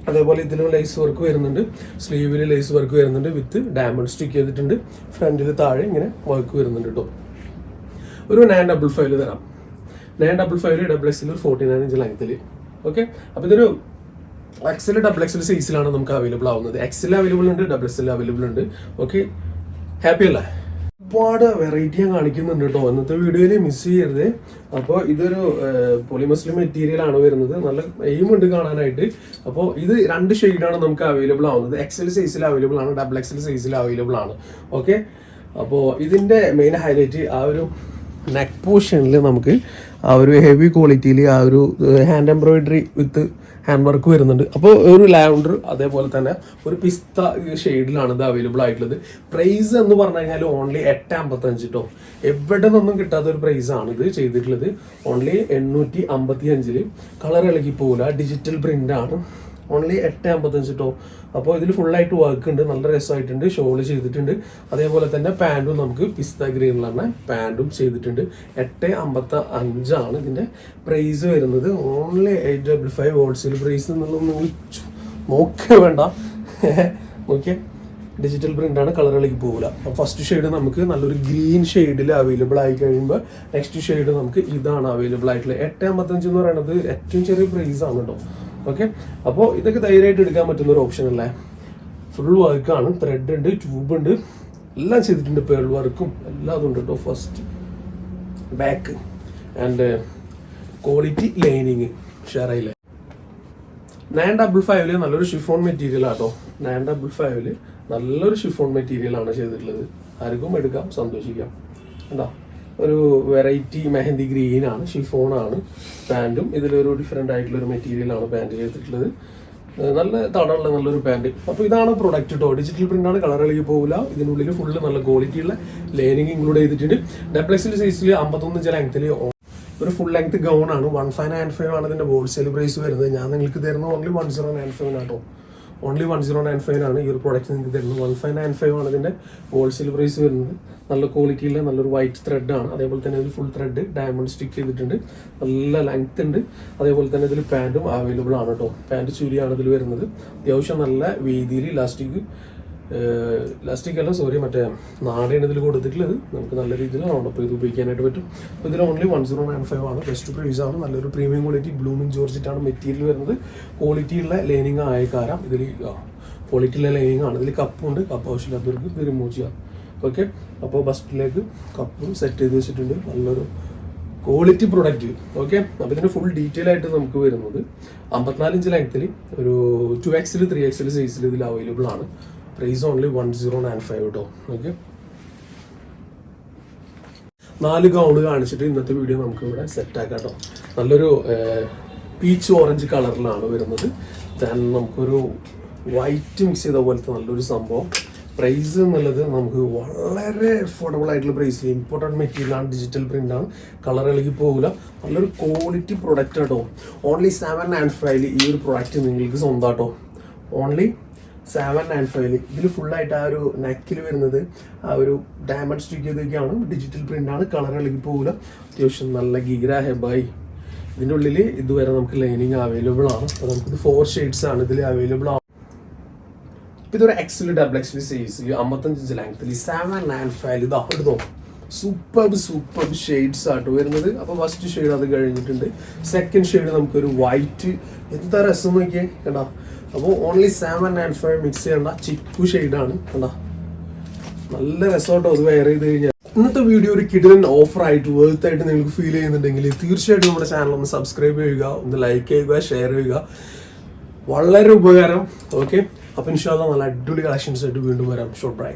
അതേപോലെ ഇതിലും ലൈസ് വർക്ക് വരുന്നുണ്ട്. സ്ലീവിൽ ലൈസ് വർക്ക് വരുന്നുണ്ട്. വിത്ത് ഡയമണ്ട് സ്റ്റിക്ക് ചെയ്തിട്ടുണ്ട്. ഫ്രണ്ടിൽ താഴെ ഇങ്ങനെ വർക്ക് വരുന്നുണ്ട് കേട്ടോ ഒരു നയൻ ഡബിൾ ഫൈവ് തരാം. നയൻ ഡബിൾ ഫൈവ് ഡബിൾ എക്സിൽ ഒരു ഫോർട്ടി നയൻ ഇഞ്ച് ലെങ്ത്തിൽ ഓക്കെ അപ്പോൾ ഇതൊരു എക്സിൽ ഡബിൾ എക്സിൽ സൈസിലാണ് നമുക്ക് അവൈലബിൾ ആവുന്നത്. എക്സിൽ അവൈലബിൾ ഉണ്ട് ഡബിൾ എക്സിൽ അവൈലബിൾ ഉണ്ട്. ഓക്കെ ഹാപ്പി അല്ലേ? ഒരുപാട് വെറൈറ്റി ഞാൻ കാണിക്കുന്നുണ്ട് കേട്ടോ. ഇന്നത്തെ വീഡിയോയിൽ മിസ് ചെയ്യരുത്. അപ്പോൾ ഇതൊരു പോളിമസ്ലിം മെറ്റീരിയൽ ആണ് വരുന്നത്. നല്ല എയിം ഉണ്ട് കാണാനായിട്ട്. അപ്പോൾ ഇത് രണ്ട് ഷെയ്ഡാണ് നമുക്ക് അവൈലബിൾ ആവുന്നത്. എക്സൽ സൈസിൽ അവൈലബിൾ ആണ് ഡബിൾ എക്സൽ സൈസിൽ അവൈലബിൾ ആണ്. ഓക്കെ അപ്പോൾ ഇതിന്റെ മെയിൻ ഹൈലൈറ്റ് ആ ഒരു നെക്ക് പോർഷനിൽ നമുക്ക് ആ ഒരു ഹെവി ക്വാളിറ്റിയിൽ ആ ഒരു hand embroidery with hand work വരുന്നുണ്ട്. അപ്പോൾ ഒരു ലാവൻഡർ അതേപോലെ തന്നെ ഒരു പിസ്ത ഷെയ്ഡിലാണ് ഇത് അവൈലബിൾ ആയിട്ടുള്ളത്. പ്രൈസ് എന്ന് പറഞ്ഞു കഴിഞ്ഞാൽ ഓൺലി എട്ട് അമ്പത്തഞ്ച് കേട്ടോ എവിടെ നിന്നും കിട്ടാത്ത ഒരു പ്രൈസാണ് ഇത് ചെയ്തിട്ടുള്ളത്. ഓൺലി എണ്ണൂറ്റി അമ്പത്തി അഞ്ചിൽ കളർ ഇളകി പോകില്ല ഡിജിറ്റൽ പ്രിന്റ് ആണ്. ഓൺലി എട്ട് അമ്പത്തഞ്ച് കേട്ടോ അപ്പോൾ ഇതിൽ ഫുള്ളായിട്ട് വർക്ക് ഉണ്ട്. നല്ല രസമായിട്ടുണ്ട് ഷോൾ ചെയ്തിട്ടുണ്ട്. അതേപോലെ തന്നെ പാന്റും നമുക്ക് പിസ്ത ഗ്രീനിലാണ് പാന്റും ചെയ്തിട്ടുണ്ട്. എട്ട് അമ്പത്തി അഞ്ചാണ് ഇതിന്റെ പ്രൈസ് വരുന്നത്. Only eight double five wholesale price എന്നുള്ളത് നിങ്ങൾ ചു- നോക്കേ വേണ്ട. നോക്കിയേ. ഡിജിറ്റൽ പ്രിന്റ് ആണ്. കളറുകളിലേക്ക് പോകില്ല ഫസ്റ്റ് ഷെയ്ഡ് നമുക്ക് നല്ലൊരു ഗ്രീൻ ഷെയ്ഡിൽ അവൈലബിൾ ആയി കഴിയുമ്പോൾ നെക്സ്റ്റ് ഷെയ്ഡ് നമുക്ക് ഇതാണ് അവൈലബിൾ ആയിട്ടുള്ളത്. എട്ട് അമ്പത്തഞ്ച് എന്ന് പറയുന്നത് ഏറ്റവും ചെറിയ പ്രൈസ് ആണ് കേട്ടോ ഓക്കെ അപ്പോൾ ഇതൊക്കെ ധൈര്യമായിട്ട് എടുക്കാൻ പറ്റുന്ന ഒരു ഓപ്ഷൻ അല്ലേ? ഫുൾ വർക്കാണ് ത്രെഡ് ഉണ്ട് ട്യൂബ് ഉണ്ട്. എല്ലാം ചെയ്തിട്ടുണ്ട്. പേൾ വർക്കും എല്ലാം അതുണ്ട് കേട്ടോ first back and quality lining ഷെറയിലെ nine double ഫൈവിൽ നല്ലൊരു ഷിഫോൺ മെറ്റീരിയൽ ആട്ടോ നയൻ ഡബിൾ ഫൈവിൽ നല്ലൊരു ഷിഫോൺ മെറ്റീരിയൽ ആണ് ചെയ്തിട്ടുള്ളത്. ആർക്കും എടുക്കാം സന്തോഷിക്കാം. എന്താ ഒരു വെറൈറ്റി മെഹന്തി ഷിഫോൺ ആണ് പാന്റും ഇതിലൊരു ഡിഫറെന്റ് ആയിട്ടുള്ള ഒരു മെറ്റീരിയൽ ആണ് പാന്റ് ചെയ്തിട്ടുള്ളത്. നല്ല തടമുള്ള നല്ലൊരു പാന്റ് അപ്പോൾ ഇതാണ് പ്രൊഡക്റ്റ് കേട്ടോ ഡിജിറ്റൽ പ്രിന്റ് ആണ് കളർ ഇളകി പോകില്ല ഇതിനുള്ളിൽ ഫുള്ള് നല്ല ക്വാളിറ്റിയുള്ള ലൈനിങ് ഇൻക്ലൂഡ് ചെയ്തിട്ടുണ്ട്. എക്സിൽ സൈസിൽ അമ്പത്തൊന്ന് ഇഞ്ച് ലെങ്ത്തിൽ ഒരു ഫുൾ ലെങ്ത് ഗൗൺ ആണ്. വൺ ഫൈവ് നയൻ ഫൈവ് ആണ് ഇതിന്റെ ഹോൾസെയിൽ പ്രൈസ് വരുന്നത്. ഞാൻ നിങ്ങൾക്ക് തരുന്നത് only one zero nine five only one zero nine five ആണ് ഈ ഒരു പ്രോഡക്റ്റ് നിങ്ങൾക്ക് തരുന്നത്. വൺ ഫൈവ് നയൻ ഫൈവ് ആണ് ഇതിന്റെ ഹോൾസെയിൽ പ്രൈസ് വരുന്നത്. നല്ല ക്വാളിറ്റിയിലെ നല്ലൊരു വൈറ്റ് ത്രെഡ് ആണ്. അതേപോലെ തന്നെ ഇതിൽ ഫുൾ ത്രെഡ് ഡയമണ്ട് സ്റ്റിക്ക് ചെയ്തിട്ടുണ്ട്. നല്ല ലെങ്ത് ഉണ്ട്. അതേപോലെ തന്നെ ഇതിൽ പാന്റും അവൈലബിൾ ആണ് കേട്ടോ പാന്റ് ചുരിയാണ് ഇതിൽ വരുന്നത്. അത്യാവശ്യം നല്ല വീതിയിൽ ഇലാസ്റ്റിക് ലാസ്റ്റിക് അല്ല സോറി മറ്റേ നാടയാണ് ഇതിൽ കൊടുത്തിട്ടുള്ളത്. നമുക്ക് നല്ല രീതിയിൽ റൗണ്ട് ചെയ്ത് ഉപയോഗിക്കാനായിട്ട് പറ്റും. ഇതിൽ only one zero nine five ആണ്. ബെസ്റ്റ് പ്രൈസ് ആണ്. നല്ലൊരു പ്രീമിയം ക്വാളിറ്റി ബ്ലൂമിങ് ജോർജിറ്റാണ് മെറ്റീരിയൽ വരുന്നത്. ക്വാളിറ്റി ഉള്ള ലൈനിങ് ആയ കാരം ഇതിൽ ക്വാളിറ്റി ഉള്ള ലൈനിങ് ആണ്. ഇതിൽ കപ്പുണ്ട് കപ്പ് ആവശ്യമില്ലാത്തവർക്ക് ഇത് റിമൂവ് ചെയ്യാം. ഓക്കെ അപ്പോൾ ബസ്റ്റിലേക്ക് കപ്പും സെറ്റ് ചെയ്ത് വെച്ചിട്ടുണ്ട്. നല്ലൊരു ക്വാളിറ്റി പ്രൊഡക്റ്റ് ഓക്കെ അപ്പോൾ ഇതിന്റെ ഫുൾ ഡീറ്റെയിൽ ആയിട്ട് നമുക്ക് വരുന്നത് അമ്പത്തിനാല് ഇഞ്ച് ലെങ്ത്തിൽ ഒരു ടു എക്സിൽ ത്രീ എക്സിൽ സൈസിൽ ഇതിൽ അവൈലബിൾ ആണ്. Price only one zero nine five കേട്ടോ ഓക്കെ നാല് ഗൗണ് കാണിച്ചിട്ട് ഇന്നത്തെ വീഡിയോ നമുക്ക് ഇവിടെ സെറ്റ് ആക്കാം കേട്ടോ നല്ലൊരു പീച്ച് ഓറഞ്ച് കളറിലാണ് വരുന്നത്. ദെൻ നമുക്കൊരു വൈറ്റ് മിക്സ് ചെയ്ത പോലത്തെ നല്ലൊരു സംഭവം. പ്രൈസ് എന്നുള്ളത് നമുക്ക് വളരെ അഫോർഡബിൾ ആയിട്ടുള്ള പ്രൈസ് ഇമ്പോർട്ടന്റ് മെറ്റീരിയൽ ആണ് ഡിജിറ്റൽ പ്രിന്റ് ആണ്. കളർ ഇളകി പോകില്ല നല്ലൊരു ക്വാളിറ്റി പ്രൊഡക്റ്റ് കേട്ടോ ഓൺലി സെവൻ ആൻഡ് ഫൈവ് ഈ ഒരു പ്രൊഡക്റ്റ് നിങ്ങൾക്ക് സ്വന്തം കേട്ടോ ഓൺലി സെവൻ ആൻഡ് ഫൈവ് ഇതിൽ ഫുള്ളായിട്ട് ആ ഒരു നെക്കിൽ വരുന്നത് ആ ഒരു ഡയമണ്ട് സ്റ്റിക്ക് ചെയ്തൊക്കെയാണ് ഡിജിറ്റൽ പ്രിന്റ് ആണ്. കളർ ഇളകി പോകില്ല അത്യാവശ്യം നല്ല ഗീഗ്ര ഹെബായി. ഇതിന്റെ ഉള്ളിൽ ഇതുവരെ നമുക്ക് ലൈനിങ് അവൈലബിൾ ആണ്. അപ്പോൾ നമുക്കിത് ഫോർ ഷെയ്ഡ്സ് ആണ് ഇതിൽ അവൈലബിൾ ആണ്. ഇതൊരു എക്സൽ ഡബിൾ എക്സ് സൈസിൽ അമ്പത്തഞ്ച് ലെങ്ത്തിൽ സെവൻ ആൻഡ് ഫൈവ് ഇത് അവിടുന്നോ സൂപ്പർ സൂപ്പർ ഷെയ്ഡ്സ് ആട്ടോ വരുന്നത്. അപ്പോൾ ഫസ്റ്റ് ഷെയ്ഡ് അത് കഴിഞ്ഞിട്ടുണ്ട്. സെക്കൻഡ് ഷെയ്ഡ് നമുക്കൊരു വൈറ്റ് എന്താ രസം നോക്കിയേ? കണ്ടാ? അപ്പോൾ only seven and five mix ചെയ്യേണ്ട ചിക്കു ഷെയ്ഡാണ് കണ്ടാ? നല്ല രസമായിട്ട് അത് വെയർ ചെയ്ത് കഴിഞ്ഞാൽ ഇന്നത്തെ വീഡിയോ ഒരു കിടിലൻ ഓഫർ ആയിട്ട് വേർത്ത് ആയിട്ട് നിങ്ങൾക്ക് ഫീൽ ചെയ്യുന്നുണ്ടെങ്കിൽ തീർച്ചയായിട്ടും നമ്മുടെ ചാനൽ ഒന്ന് സബ്സ്ക്രൈബ് ചെയ്യുക ഒന്ന് ലൈക്ക് ചെയ്യുക ഷെയർ ചെയ്യുക. വളരെ ഉപകാരം. ഓക്കെ അപ്പം ഇൻഷാല്ല നല്ല അടിപൊളി കളക്ഷൻസ് ആയിട്ട് വീണ്ടും വരാം. ഷോർട്ട് ബ്രൈ